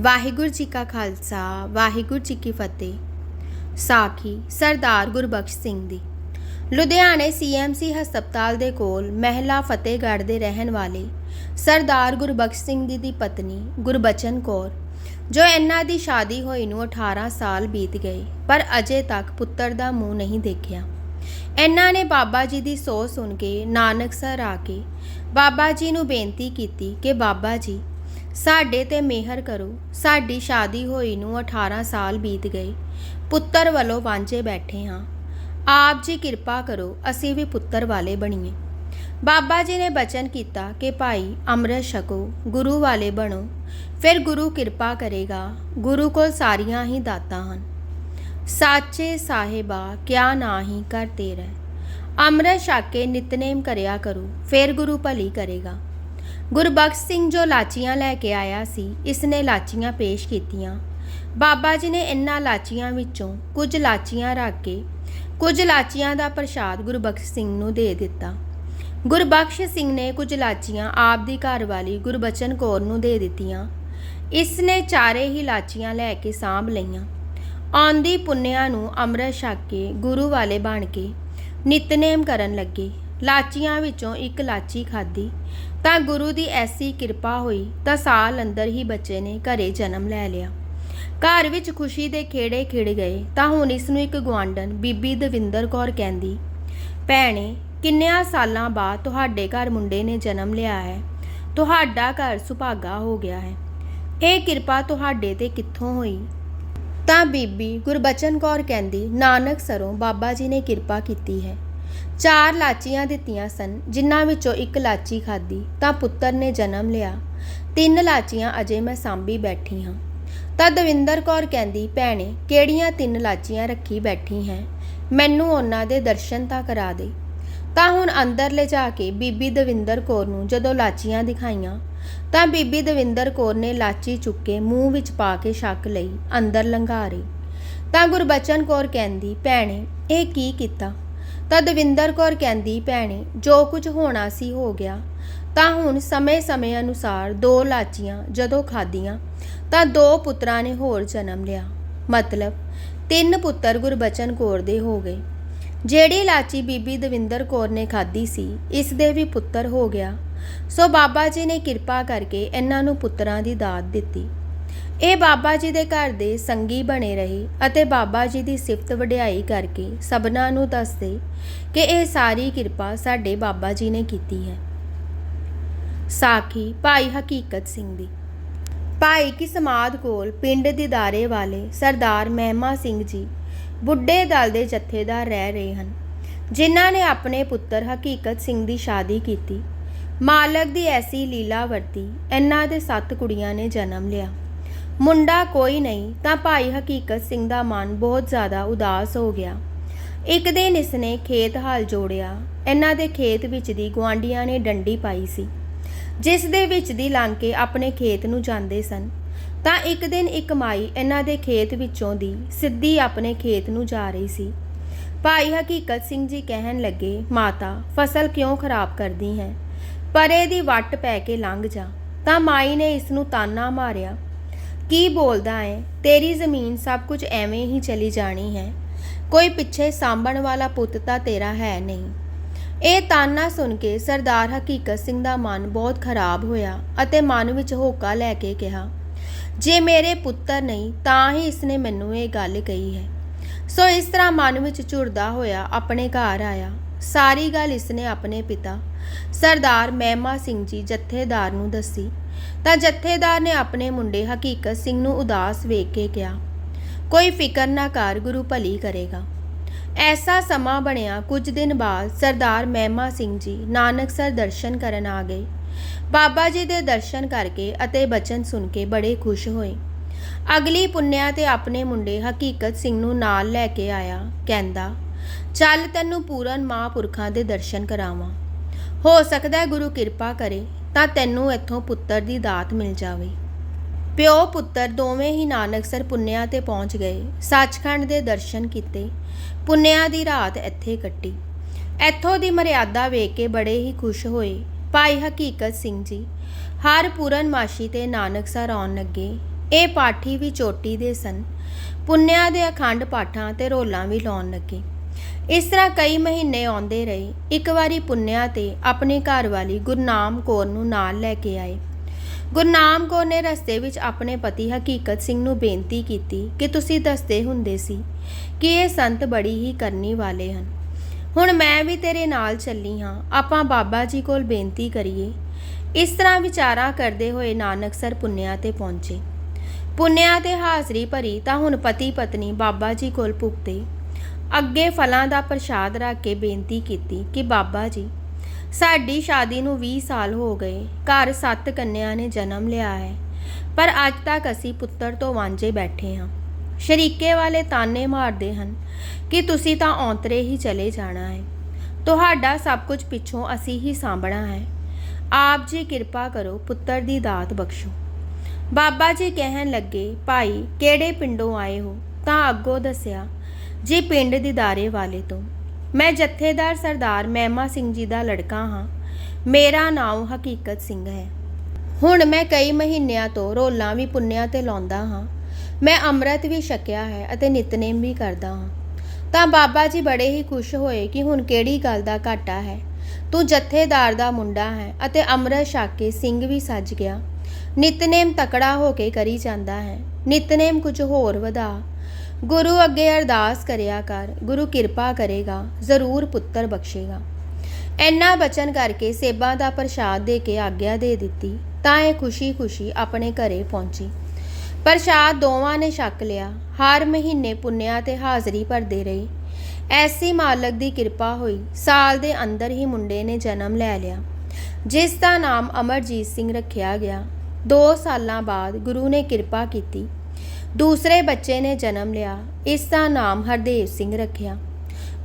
ਵਾਹਿਗੁਰੂ ਜੀ ਕਾ ਖਾਲਸਾ, ਵਾਹਿਗੁਰੂ ਜੀ ਕੀ ਫਤਿਹ। ਸਾਖੀ ਸਰਦਾਰ ਗੁਰਬਖਸ਼ ਸਿੰਘ ਦੀ। ਲੁਧਿਆਣੇ ਸੀਐਮਸੀ ਹਸਪਤਾਲ ਦੇ ਕੋਲ ਮਹਿਲਾ ਫਤਿਹਗੜ੍ਹ ਦੇ ਰਹਿਣ ਵਾਲੇ ਸਰਦਾਰ ਗੁਰਬਖਸ਼ ਸਿੰਘ ਦੀ ਦੀ ਪਤਨੀ ਗੁਰਬਚਨ ਕੌਰ, ਜੋ ਇਹਨਾਂ ਦੀ ਸ਼ਾਦੀ ਹੋਈ ਨੂੰ 18 ਸਾਲ ਬੀਤ ਗਏ, ਪਰ ਅਜੇ ਤੱਕ ਪੁੱਤਰ ਦਾ ਮੂੰਹ ਨਹੀਂ ਦੇਖਿਆ। ਇਹਨਾਂ ਨੇ ਬਾਬਾ ਜੀ ਦੀ ਸੋਚ ਸੁਣ ਕੇ ਨਾਨਕਸਰ ਆ ਕੇ ਬਾਬਾ ਜੀ ਨੂੰ ਬੇਨਤੀ ਕੀਤੀ ਕਿ ਬਾਬਾ ਜੀ ਸਾਡੇ ਤੇ ਮਿਹਰ ਕਰੋ। ਸਾਡੀ ਸ਼ਾਦੀ ਹੋਈ ਨੂੰ 18 ਸਾਲ ਬੀਤ ਗਏ। ਪੁੱਤਰ ਵੱਲੋਂ ਵਾਂਝੇ ਬੈਠੇ ਹਾਂ। ਆਪ ਜੀ ਕਿਰਪਾ ਕਰੋ, ਅਸੀਂ ਵੀ ਪੁੱਤਰ ਵਾਲੇ ਬਣੀਏ। ਬਾਬਾ ਜੀ ਨੇ ਬਚਨ ਕੀਤਾ ਕਿ ਭਾਈ ਅੰਮ੍ਰਿਤ ਛਕੋ, ਗੁਰੂ ਵਾਲੇ ਬਣੋ। ਫਿਰ ਗੁਰੂ ਕਿਰਪਾ ਕਰੇਗਾ। ਗੁਰੂ ਕੋਲ ਸਾਰੀਆਂ ਹੀ ਦਾਤਾਂ ਹਨ। ਸਾਚੇ ਸਾਹਿਬਾ, ਕਿਆ ਨਾਹੀ ਕਰ ਰਹਿ ਅੰਮ੍ਰਿਤ ਛਕ ਕੇ ਨਿਤਨੇਮ ਕਰਿਆ ਕਰੋ, ਫਿਰ ਗੁਰੂ ਭਲੀ ਕਰੇਗਾ। ਗੁਰਬਖਸ਼ ਸਿੰਘ ਜੋ ਲਾਚੀਆਂ ਲੈ ਕੇ ਆਇਆ ਸੀ ਇਸ ਨੇ ਲਾਚੀਆਂ ਪੇਸ਼ ਕੀਤੀਆਂ। ਬਾਬਾ ਜੀ ਨੇ ਇਨ੍ਹਾਂ ਲਾਚੀਆਂ ਵਿੱਚੋਂ ਕੁਝ ਲਾਚੀਆਂ ਰੱਖ ਕੇ ਕੁਝ ਲਾਚੀਆਂ ਦਾ ਪ੍ਰਸ਼ਾਦ ਗੁਰਬਖਸ਼ ਸਿੰਘ ਨੂੰ ਦੇ ਦਿੱਤਾ। ਗੁਰਬਖਸ਼ ਸਿੰਘ ਨੇ ਕੁਝ ਲਾਚੀਆਂ ਆਪ ਦੀ ਘਰਵਾਲੀ ਗੁਰਬਚਨ ਕੌਰ ਨੂੰ ਦੇ ਦਿੱਤੀਆਂ। ਇਸ ਨੇ ਚਾਰੇ ਹੀ ਲਾਚੀਆਂ ਲੈ ਕੇ ਸਾਂਭ ਲਈਆਂ। ਆਉਂਦੀ ਪੁੰਨਿਆਂ ਨੂੰ ਅੰਮ੍ਰਿਤ ਛਕ ਕੇ ਗੁਰੂ ਵਾਲੇ ਬਣ ਕੇ ਨਿਤਨੇਮ ਕਰਨ ਲੱਗੇ। ਲਾਚੀਆਂ ਵਿੱਚੋਂ ਇੱਕ ਲਾਚੀ ਖਾਧੀ। ਤਾਂ ਗੁਰੂ ਦੀ ਐਸੀ ਕਿਰਪਾ ਹੋਈ ਤਾਂ ਸਾਲ ਅੰਦਰ ਹੀ ਬੱਚੇ ਨੇ ਘਰੇ ਜਨਮ ਲੈ ਲਿਆ। ਘਰ ਵਿੱਚ ਖੁਸ਼ੀ ਦੇ ਖੇੜੇ ਖਿੜ ਗਏ ਤਾਂ ਹੁਣ ਇਸ ਨੂੰ ਇੱਕ ਗਵਾਂਡਨ ਬੀਬੀ ਦਵਿੰਦਰ ਕੌਰ ਕਹਿੰਦੀ, ਭੈਣੇ, ਕਿੰਨਿਆਂ ਸਾਲਾਂ ਬਾਅਦ ਤੁਹਾਡੇ ਘਰ ਮੁੰਡੇ ਨੇ ਜਨਮ ਲਿਆ ਹੈ? ਤੁਹਾਡਾ ਘਰ ਸੁਭਾਗਾ ਹੋ ਗਿਆ ਹੈ। ਇਹ ਕਿਰਪਾ ਤੁਹਾਡੇ ਤੇ ਕਿੱਥੋਂ ਹੋਈ? ਤਾਂ ਬੀਬੀ ਗੁਰਬਚਨ ਕੌਰ ਕਹਿੰਦੀ, ਨਾਨਕ ਸਰੋਂ ਬਾਬਾ ਜੀ ਨੇ ਕਿਰਪਾ ਕੀਤੀ ਹੈ। ਚਾਰ ਲਾਚੀਆਂ ਦਿੱਤੀਆਂ ਸਨ, ਜਿਨ੍ਹਾਂ ਵਿੱਚੋਂ ਇੱਕ ਲਾਚੀ ਖਾਧੀ, ਤਾਂ ਪੁੱਤਰ ਨੇ ਜਨਮ ਲਿਆ। ਤਿੰਨ ਲਾਚੀਆਂ ਅਜੇ ਮੈਂ ਸਾਂਭੀ ਬੈਠੀ ਹਾਂ। ਤਾਂ ਦਵਿੰਦਰ ਕੌਰ ਕਹਿੰਦੀ, ਭੈਣੇ, ਕਿਹੜੀਆਂ ਤਿੰਨ ਲਾਚੀਆਂ ਰੱਖੀ ਬੈਠੀ ਹੈ? ਮੈਨੂੰ ਉਹਨਾਂ ਦੇ ਦਰਸ਼ਨ ਤਾਂ ਕਰਾ ਦੇ। ਤਾਂ ਹੁਣ ਅੰਦਰ ਲੈ ਜਾ ਕੇ ਬੀਬੀ ਦਵਿੰਦਰ ਕੌਰ ਨੂੰ ਜਦੋਂ ਲਾਚੀਆਂ ਦਿਖਾਈਆਂ, ਤਾਂ ਬੀਬੀ ਦਵਿੰਦਰ ਕੌਰ ਨੇ ਲਾਚੀ ਚੁੱਕ ਕੇ ਮੂੰਹ ਵਿੱਚ ਪਾ ਕੇ ਛੱਕ ਲਈ, ਅੰਦਰ ਲੰਘਾ ਰਹੀ। ਤਾਂ ਗੁਰਬਚਨ ਕੌਰ ਕਹਿੰਦੀ, ਭੈਣੇ, ਇਹ ਕੀ ਕੀਤਾ? ਤਾਂ ਦਵਿੰਦਰ ਕੌਰ ਕਹਿੰਦੀ, ਭੈਣੇ, ਜੋ ਕੁਝ ਹੋਣਾ ਸੀ ਹੋ ਗਿਆ। ਤਾਂ ਹੁਣ ਸਮੇਂ-ਸਮੇਂ ਅਨੁਸਾਰ ਦੋ ਲਾਚੀਆਂ ਜਦੋਂ ਖਾਧੀਆਂ, ਤਾਂ ਦੋ ਪੁੱਤਰਾਂ ਨੇ ਹੋਰ ਜਨਮ ਲਿਆ। ਮਤਲਬ, ਤਿੰਨ ਪੁੱਤਰ ਗੁਰਬਚਨ ਕੌਰ ਦੇ ਹੋ ਗਏ। ਜਿਹੜੀ ਲਾਚੀ ਬੀਬੀ ਦਵਿੰਦਰ ਕੌਰ ਨੇ ਖਾਧੀ ਸੀ, ਇਸ ਦੇ ਵੀ ਪੁੱਤਰ ਹੋ ਗਿਆ। ਸੋ ਬਾਬਾ ਜੀ ਨੇ ਕਿਰਪਾ ਕਰਕੇ ਇਹਨਾਂ ਨੂੰ ਪੁੱਤਰਾਂ ਦੀ ਦਾਤ ਦਿੱਤੀ। ਇਹ ਬਾਬਾ ਜੀ ਦੇ ਘਰ ਦੇ ਸੰਗੀ ਬਣੇ ਰਹੇ ਅਤੇ ਬਾਬਾ ਜੀ ਦੀ ਸਿਫਤ ਵਡਿਆਈ ਕਰਕੇ ਸਭਨਾਂ ਨੂੰ ਦੱਸਦੇ ਕਿ ਇਹ ਸਾਰੀ ਕਿਰਪਾ ਸਾਡੇ ਬਾਬਾ ਜੀ ਨੇ ਕੀਤੀ ਹੈ। ਸਾਖੀ ਭਾਈ ਹਕੀਕਤ ਸਿੰਘ ਦੀ। ਭਾਈ ਕੀ ਸਮਾਦ ਕੋਲ ਪਿੰਡ ਦਿਦਾਰੇ ਵਾਲੇ ਸਰਦਾਰ ਮਹਿਮਾ ਸਿੰਘ ਜੀ ਬੁੱਢੇ ਦਲ ਦੇ ਜਥੇਦਾਰ ਰਹਿ ਰਹੇ ਹਨ, ਜਿਨ੍ਹਾਂ ਨੇ ਆਪਣੇ ਪੁੱਤਰ ਹਕੀਕਤ ਸਿੰਘ ਦੀ ਸ਼ਾਦੀ ਕੀਤੀ। ਮਾਲਕ ਦੀ ਐਸੀ ਲੀਲਾ ਵਰਤੀ ਇਹਨਾਂ ਦੇ ਸੱਤ ਕੁੜੀਆਂ ਨੇ ਜਨਮ ਲਿਆ। ਮੁੰਡਾ ਕੋਈ ਨਹੀਂ, ਤਾਂ ਭਾਈ ਹਕੀਕਤ ਸਿੰਘ ਦਾ ਮਨ ਬਹੁਤ ਜ਼ਿਆਦਾ ਉਦਾਸ ਹੋ ਗਿਆ। ਇੱਕ ਦਿਨ ਇਸਨੇ ਖੇਤ ਹਾਲ ਜੋੜਿਆ। ਇਹਨਾਂ ਦੇ ਖੇਤ ਵਿੱਚ ਦੀ ਗੁਆਂਢੀਆਂ ਨੇ ਡੰਡੀ ਪਾਈ ਸੀ। ਜਿਸ ਦੇ ਵਿੱਚ ਦੀ ਲੰਘ ਕੇ ਆਪਣੇ ਖੇਤ ਨੂੰ ਜਾਂਦੇ ਸਨ। ਤਾਂ ਇੱਕ ਦਿਨ ਇੱਕ ਮਾਈ ਇਹਨਾਂ ਦੇ ਖੇਤ ਵਿੱਚੋਂ ਦੀ ਸਿੱਧੀ ਆਪਣੇ ਖੇਤ ਨੂੰ ਜਾ ਰਹੀ ਸੀ। ਭਾਈ ਹਕੀਕਤ ਸਿੰਘ ਜੀ ਕਹਿਣ ਲੱਗੇ, ਮਾਤਾ, ਫਸਲ ਕਿਉਂ ਖਰਾਬ ਕਰਦੀ ਹੈ? ਪਰੇ ਦੀ ਵੱਟ ਪੈ ਕੇ ਲੰਘ ਜਾ। ਤਾਂ ਮਾਈ ਨੇ ਇਸ ਨੂੰ ਤਾਨਾ ਮਾਰਿਆ। ਕੀ ਬੋਲਦਾ ਏ? ਤੇਰੀ ਜ਼ਮੀਨ ਸਭ ਕੁਝ ਐਵੇਂ ਹੀ ਚਲੀ ਜਾਣੀ ਹੈ। ਕੋਈ ਪਿੱਛੇ ਸਾਂਭਣ ਵਾਲਾ ਪੁੱਤ ਤਾਂ ਤੇਰਾ ਹੈ ਨਹੀਂ। ਇਹ ਤਾਨਾ ਸੁਣ ਕੇ ਸਰਦਾਰ ਹਕੀਕਤ ਸਿੰਘ ਦਾ ਮਨ ਬਹੁਤ ਖਰਾਬ ਹੋਇਆ ਅਤੇ ਮਨ ਵਿੱਚ ਹੋਕਾ ਲੈ ਕੇ ਕਿਹਾ, ਜੇ ਮੇਰੇ ਪੁੱਤਰ ਨਹੀਂ, ਤਾਂ ਹੀ ਇਸਨੇ ਮੈਨੂੰ ਇਹ ਗੱਲ ਕਹੀ ਹੈ। ਸੋ ਇਸ ਤਰ੍ਹਾਂ ਮਨ ਵਿੱਚ ਝੁਰਦਾ ਹੋਇਆ ਆਪਣੇ ਘਰ ਆਇਆ। ਸਾਰੀ ਗੱਲ ਇਸਨੇ ਆਪਣੇ ਪਿਤਾ, ਸਰਦਾਰ ਮਹਿਮਾ ਸਿੰਘ ਜੀ ਜਥੇਦਾਰ ਨੂੰ ਦੱਸੀ। ਤਾਂ ਜਥੇਦਾਰ ਨੇ ਆਪਣੇ ਮੁੰਡੇ ਹਕੀਕਤ ਸਿੰਘ ਨੂੰ ਉਦਾਸ ਵੇਖ ਕੇ ਕਿਹਾ, ਕੋਈ ਫਿਕਰ ਨਾ ਕਰ, ਗੁਰੂ ਭਲੀ ਕਰੇਗਾ। ਐਸਾ ਸਮਾਂ ਬਣਿਆ ਕੁਝ ਦਿਨ ਬਾਅਦ ਸਰਦਾਰ ਮਹਿਮਾ ਸਿੰਘ ਜੀ ਨਾਨਕਸਰ ਦਰਸ਼ਨ ਕਰਨ ਆ ਗਏ। ਬਾਬਾ ਜੀ ਦੇ ਦਰਸ਼ਨ ਕਰਕੇ ਅਤੇ ਬਚਨ ਸੁਣ ਕੇ ਬੜੇ ਖੁਸ਼ ਹੋਏ। ਅਗਲੀ ਪੁੰਨਿਆ ਤੇ ਆਪਣੇ ਮੁੰਡੇ ਹਕੀਕਤ ਸਿੰਘ ਨੂੰ ਨਾਲ ਲੈ ਕੇ ਆਇਆ, ਕਹਿੰਦਾ, ਚੱਲ ਤੈਨੂੰ ਪੂਰਨ ਮਹਾਂਪੁਰਖਾਂ ਦੇ ਦਰਸ਼ਨ ਕਰਾਵਾਂ। ਹੋ ਸਕਦਾ ਹੈ ਗੁਰੂ ਕਿਰਪਾ ਕਰੇ ਤਾਂ ਤੈਨੂੰ ਇੱਥੋਂ ਪੁੱਤਰ ਦੀ ਦਾਤ ਮਿਲ ਜਾਵੇ। ਪਿਓ ਪੁੱਤਰ ਦੋਵੇਂ ਹੀ ਨਾਨਕਸਰ ਪੁੰਨਿਆ ਤੇ ਪਹੁੰਚ ਗਏ। ਸੱਚਖੰਡ ਦੇ ਦਰਸ਼ਨ ਕੀਤੇ। ਪੁੰਨਿਆ ਦੀ ਰਾਤ ਇੱਥੇ ਕੱਟੀ। ਇੱਥੋਂ ਦੀ ਮਰਿਆਦਾ ਵੇਖ ਕੇ ਬੜੇ ਹੀ ਖੁਸ਼ ਹੋਏ। ਭਾਈ ਹਕੀਕਤ ਸਿੰਘ ਜੀ, ਹਰ ਪੂਰਨਮਾਸ਼ੀ ਤੇ ਨਾਨਕਸਰ ਆਉਣ ਲੱਗੇ। ਇਹ ਪਾਠੀ ਵੀ ਚੋਟੀ ਦੇ ਸਨ। ਪੁੰਨਿਆ ਦੇ ਅਖੰਡ ਪਾਠਾਂ ਤੇ ਰੋਲਾਂ ਵੀ ਲਾਉਣ ਲੱਗੇ। ਇਸ ਤਰ੍ਹਾਂ ਕਈ ਮਹੀਨੇ ਆਉਂਦੇ ਰਹੇ। ਇੱਕ ਵਾਰੀ ਪੁੰਨਿਆ ਤੇ ਆਪਣੀ ਘਰ ਵਾਲੀ ਗੁਰਨਾਮ ਕੌਰ ਨੂੰ ਨਾਲ ਲੈ ਕੇ ਆਏ। ਗੁਰਨਾਮ ਕੌਰ ਨੇ ਰਸਤੇ ਵਿੱਚ ਆਪਣੇ ਪਤੀ ਹਕੀਕਤ ਸਿੰਘ ਨੂੰ ਬੇਨਤੀ ਕੀਤੀ ਕਿ ਤੁਸੀਂ ਦੱਸਦੇ ਹੁੰਦੇ ਸੀ ਕਿ ਇਹ ਸੰਤ ਬੜੀ ਹੀ ਕਰਨੀ ਵਾਲੇ ਹਨ। ਹੁਣ ਮੈਂ ਵੀ ਤੇਰੇ ਨਾਲ ਚੱਲੀ ਹਾਂ। ਆਪਾਂ ਬਾਬਾ ਜੀ ਕੋਲ ਬੇਨਤੀ ਕਰੀਏ। ਇਸ ਤਰ੍ਹਾਂ ਵਿਚਾਰਾ ਕਰਦੇ ਹੋਏ ਨਾਨਕਸਰ ਪੁੰਨਿਆ ਤੇ ਪਹੁੰਚੇ। ਪੁੰਨਿਆ ਤੇ ਹਾਜ਼ਰੀ ਭਰੀ ਤਾਂ ਹੁਣ ਪਤੀ ਪਤਨੀ ਬਾਬਾ ਜੀ ਕੋਲ ਪੁੱਗਦੇ ਅੱਗੇ ਫਲਾਂ ਦਾ ਪ੍ਰਸ਼ਾਦ ਰੱਖ ਕੇ ਬੇਨਤੀ ਕੀਤੀ ਕਿ ਬਾਬਾ ਜੀ, ਸਾਡੀ ਸ਼ਾਦੀ ਨੂੰ 20 ਸਾਲ ਹੋ ਗਏ, ਘਰ ਸੱਤ ਕੰਨਿਆਂ ਨੇ ਜਨਮ ਲਿਆ ਹੈ, ਪਰ ਅੱਜ ਤੱਕ ਅਸੀਂ ਪੁੱਤਰ ਤੋਂ ਵਾਂਝੇ ਬੈਠੇ ਹਾਂ। ਸ਼ਰੀਕੇ ਵਾਲੇ ਤਾਨੇ ਮਾਰਦੇ ਹਨ ਕਿ ਤੁਸੀਂ ਤਾਂ ਔਂਤਰੇ ਹੀ ਚਲੇ ਜਾਣਾ ਹੈ। ਤੁਹਾਡਾ ਸਭ ਕੁਝ ਪਿੱਛੋਂ ਅਸੀਂ ਹੀ ਸਾਂਭਣਾ ਹੈ। ਆਪ ਜੀ ਕਿਰਪਾ ਕਰੋ ਪੁੱਤਰ ਦੀ ਦਾਤ ਬਖਸ਼ੋ। ਬਾਬਾ ਜੀ ਕਹਿਣ ਲੱਗੇ, ਭਾਈ, ਕਿਹੜੇ ਪਿੰਡੋਂ ਆਏ ਹੋ? ਤਾਂ ਅੱਗੋਂ ਦੱਸਿਆ ਜੀ ਪਿੰਡ ਦਿਦਾਰੇ ਵਾਲੇ ਤੋਂ। ਮੈਂ ਜਥੇਦਾਰ ਸਰਦਾਰ ਮਹਿਮਾ ਸਿੰਘ ਜੀ ਦਾ ਲੜਕਾ ਹਾਂ। ਮੇਰਾ ਨਾਮ ਹਕੀਕਤ ਸਿੰਘ ਹੈ। ਹੁਣ ਮੈਂ ਕਈ ਮਹੀਨਿਆਂ ਤੋਂ ਰੋਲਾਂ ਵੀ ਪੁੰਨਿਆ ਤੇ ਲਾਉਂਦਾ ਹਾਂ। ਮੈਂ ਅੰਮ੍ਰਿਤ ਵੀ ਛਕਿਆ ਹੈ ਅਤੇ ਨਿਤਨੇਮ ਵੀ ਕਰਦਾ ਹਾਂ। ਤਾਂ ਬਾਬਾ ਜੀ ਬੜੇ ਹੀ ਖੁਸ਼ ਹੋਏ ਕਿ ਹੁਣ ਕਿਹੜੀ ਗੱਲ ਦਾ ਘਾਟਾ ਹੈ। ਤੂੰ ਜਥੇਦਾਰ ਦਾ ਮੁੰਡਾ ਹੈ ਅਤੇ ਅੰਮ੍ਰਿਤ ਛਕ ਕੇ ਸਿੰਘ ਵੀ ਸੱਜ ਗਿਆ। ਨਿਤਨੇਮ ਤਕੜਾ ਹੋ ਕੇ ਕਰੀ ਜਾਂਦਾ ਹੈ। ਨਿਤਨੇਮ ਕੁਝ ਹੋਰ ਵਧਾ। ਗੁਰੂ ਅੱਗੇ ਅਰਦਾਸ ਕਰਿਆ ਕਰ, ਗੁਰੂ ਕਿਰਪਾ ਕਰੇਗਾ, ਜ਼ਰੂਰ ਪੁੱਤਰ ਬਖਸ਼ੇਗਾ। ਐਨਾ ਬਚਨ ਕਰਕੇ ਸੇਬਾਂ ਦਾ ਪ੍ਰਸ਼ਾਦ ਦੇ ਕੇ ਆਗਿਆ ਦੇ ਦਿੱਤੀ, ਤਾਂ ਇਹ ਖੁਸ਼ੀ-ਖੁਸ਼ੀ ਆਪਣੇ ਘਰੇ ਪਹੁੰਚੀ। ਪ੍ਰਸ਼ਾਦ ਦੋਵਾਂ ਨੇ ਛਕ ਲਿਆ, ਹਰ ਮਹੀਨੇ ਪੁੰਨਿਆ ਤੇ ਹਾਜ਼ਰੀ ਭਰਦੇ ਰਹੇ। ਐਸੀ ਮਾਲਕ ਦੀ ਕਿਰਪਾ ਹੋਈ, ਸਾਲ ਦੇ ਅੰਦਰ ਹੀ ਮੁੰਡੇ ਨੇ ਜਨਮ ਲੈ ਲਿਆ। ਜਿਸ ਦਾ ਨਾਮ ਅਮਰਜੀਤ ਸਿੰਘ ਰੱਖਿਆ ਗਿਆ 2 ਸਾਲਾਂ ਬਾਅਦ ਗੁਰੂ ਨੇ ਕਿਰਪਾ ਕੀਤੀ। ਦੂਸਰੇ ਬੱਚੇ ਨੇ ਜਨਮ ਲਿਆ, ਇਸ ਦਾ ਨਾਮ ਹਰਦੇਵ ਸਿੰਘ ਰੱਖਿਆ।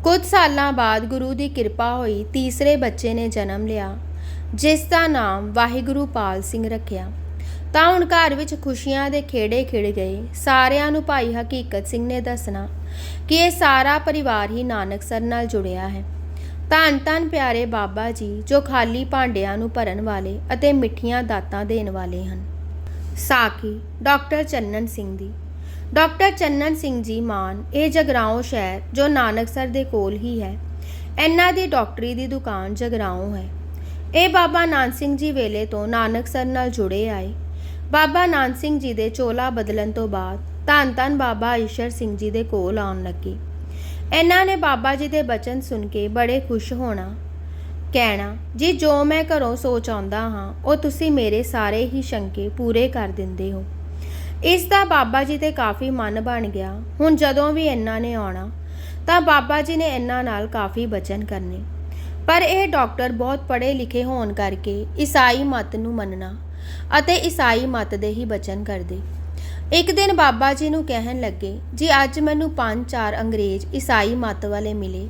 ਕੁਝ ਸਾਲਾਂ ਬਾਅਦ ਗੁਰੂ ਦੀ ਕਿਰਪਾ ਹੋਈ, ਤੀਸਰੇ ਬੱਚੇ ਨੇ ਜਨਮ ਲਿਆ, ਜਿਸ ਦਾ ਨਾਮ ਵਾਹਿਗੁਰੂ ਪਾਲ ਸਿੰਘ ਰੱਖਿਆ। ਤਾਂ ਹੁਣ ਘਰ ਵਿੱਚ ਖੁਸ਼ੀਆਂ ਦੇ ਖੇੜੇ ਖਿੜ ਗਏ। ਸਾਰਿਆਂ ਨੂੰ ਭਾਈ ਹਕੀਕਤ ਸਿੰਘ ਨੇ ਦੱਸਣਾ ਕਿ ਇਹ ਸਾਰਾ ਪਰਿਵਾਰ ਹੀ ਨਾਨਕਸਰ ਨਾਲ ਜੁੜਿਆ ਹੈ। ਧੰਨ ਧੰਨ ਪਿਆਰੇ ਬਾਬਾ ਜੀ, ਜੋ ਖਾਲੀ ਭਾਂਡਿਆਂ ਨੂੰ ਭਰਨ ਵਾਲੇ ਅਤੇ ਮਿੱਠੀਆਂ ਦਾਤਾਂ ਦੇਣ ਵਾਲੇ ਹਨ। ਸਾਖੀ, ਡਾਕਟਰ ਚੰਨਨ ਸਿੰਘ ਦੀ। ਡਾਕਟਰ ਚੰਨਨ ਸਿੰਘ ਜੀ ਮਾਨ, ਇਹ ਜਗਰਾਉਂ ਸ਼ਹਿਰ, ਜੋ ਨਾਨਕਸਰ ਦੇ ਕੋਲ ਹੀ ਹੈ। ਇਹਨਾਂ ਦੀ ਡਾਕਟਰੀ ਦੀ ਦੁਕਾਨ ਜਗਰਾਉਂ ਹੈ। ਇਹ ਬਾਬਾ ਨਾਨਕ ਸਿੰਘ ਜੀ ਵੇਲੇ ਤੋਂ ਨਾਨਕਸਰ ਨਾਲ ਜੁੜੇ ਆਏ। ਬਾਬਾ ਨਾਨਕ ਸਿੰਘ ਜੀ ਦੇ ਚੋਲਾ ਬਦਲਣ ਤੋਂ ਬਾਅਦ ਧੰਨ ਧੰਨ ਬਾਬਾ ਈਸ਼ਰ ਸਿੰਘ ਜੀ ਦੇ ਕੋਲ ਆਉਣ ਲੱਗੇ। ਇਹਨਾਂ ਨੇ ਬਾਬਾ ਜੀ ਦੇ ਬਚਨ ਸੁਣ ਕੇ ਬੜੇ ਖੁਸ਼ ਹੋਣਾ, ਕਹਿਣਾ, ਜੀ, ਜੋ ਮੈਂ ਘਰੋਂ ਸੋਚ ਆਉਂਦਾ ਹਾਂ, ਉਹ ਤੁਸੀਂ ਮੇਰੇ ਸਾਰੇ ਹੀ ਸ਼ੰਕੇ ਪੂਰੇ ਕਰ ਦਿੰਦੇ ਹੋ। ਇਸ ਦਾ ਬਾਬਾ ਜੀ ਤੇ ਕਾਫੀ ਮਨ ਬਣ ਗਿਆ। ਹੁਣ ਜਦੋਂ ਵੀ ਇਹਨਾਂ ਨੇ ਆਉਣਾ, ਤਾਂ ਬਾਬਾ ਜੀ ਨੇ ਇਹਨਾਂ ਨਾਲ ਕਾਫੀ ਬਚਨ ਕਰਨੇ। ਪਰ ਇਹ ਡਾਕਟਰ ਬਹੁਤ ਪੜ੍ਹੇ ਲਿਖੇ ਹੋਣ ਕਰਕੇ ਈਸਾਈ ਮਤ ਨੂੰ ਮੰਨਣਾ ਅਤੇ ਈਸਾਈ ਮਤ ਦੇ ਹੀ ਬਚਨ ਕਰਦੇ। ਇੱਕ ਦਿਨ ਬਾਬਾ ਜੀ ਨੂੰ ਕਹਿਣ ਲੱਗੇ, ਜੀ, ਅੱਜ ਮੈਨੂੰ ਪੰਜ ਚਾਰ ਅੰਗਰੇਜ਼ ਈਸਾਈ ਮਤ ਵਾਲੇ ਮਿਲੇ।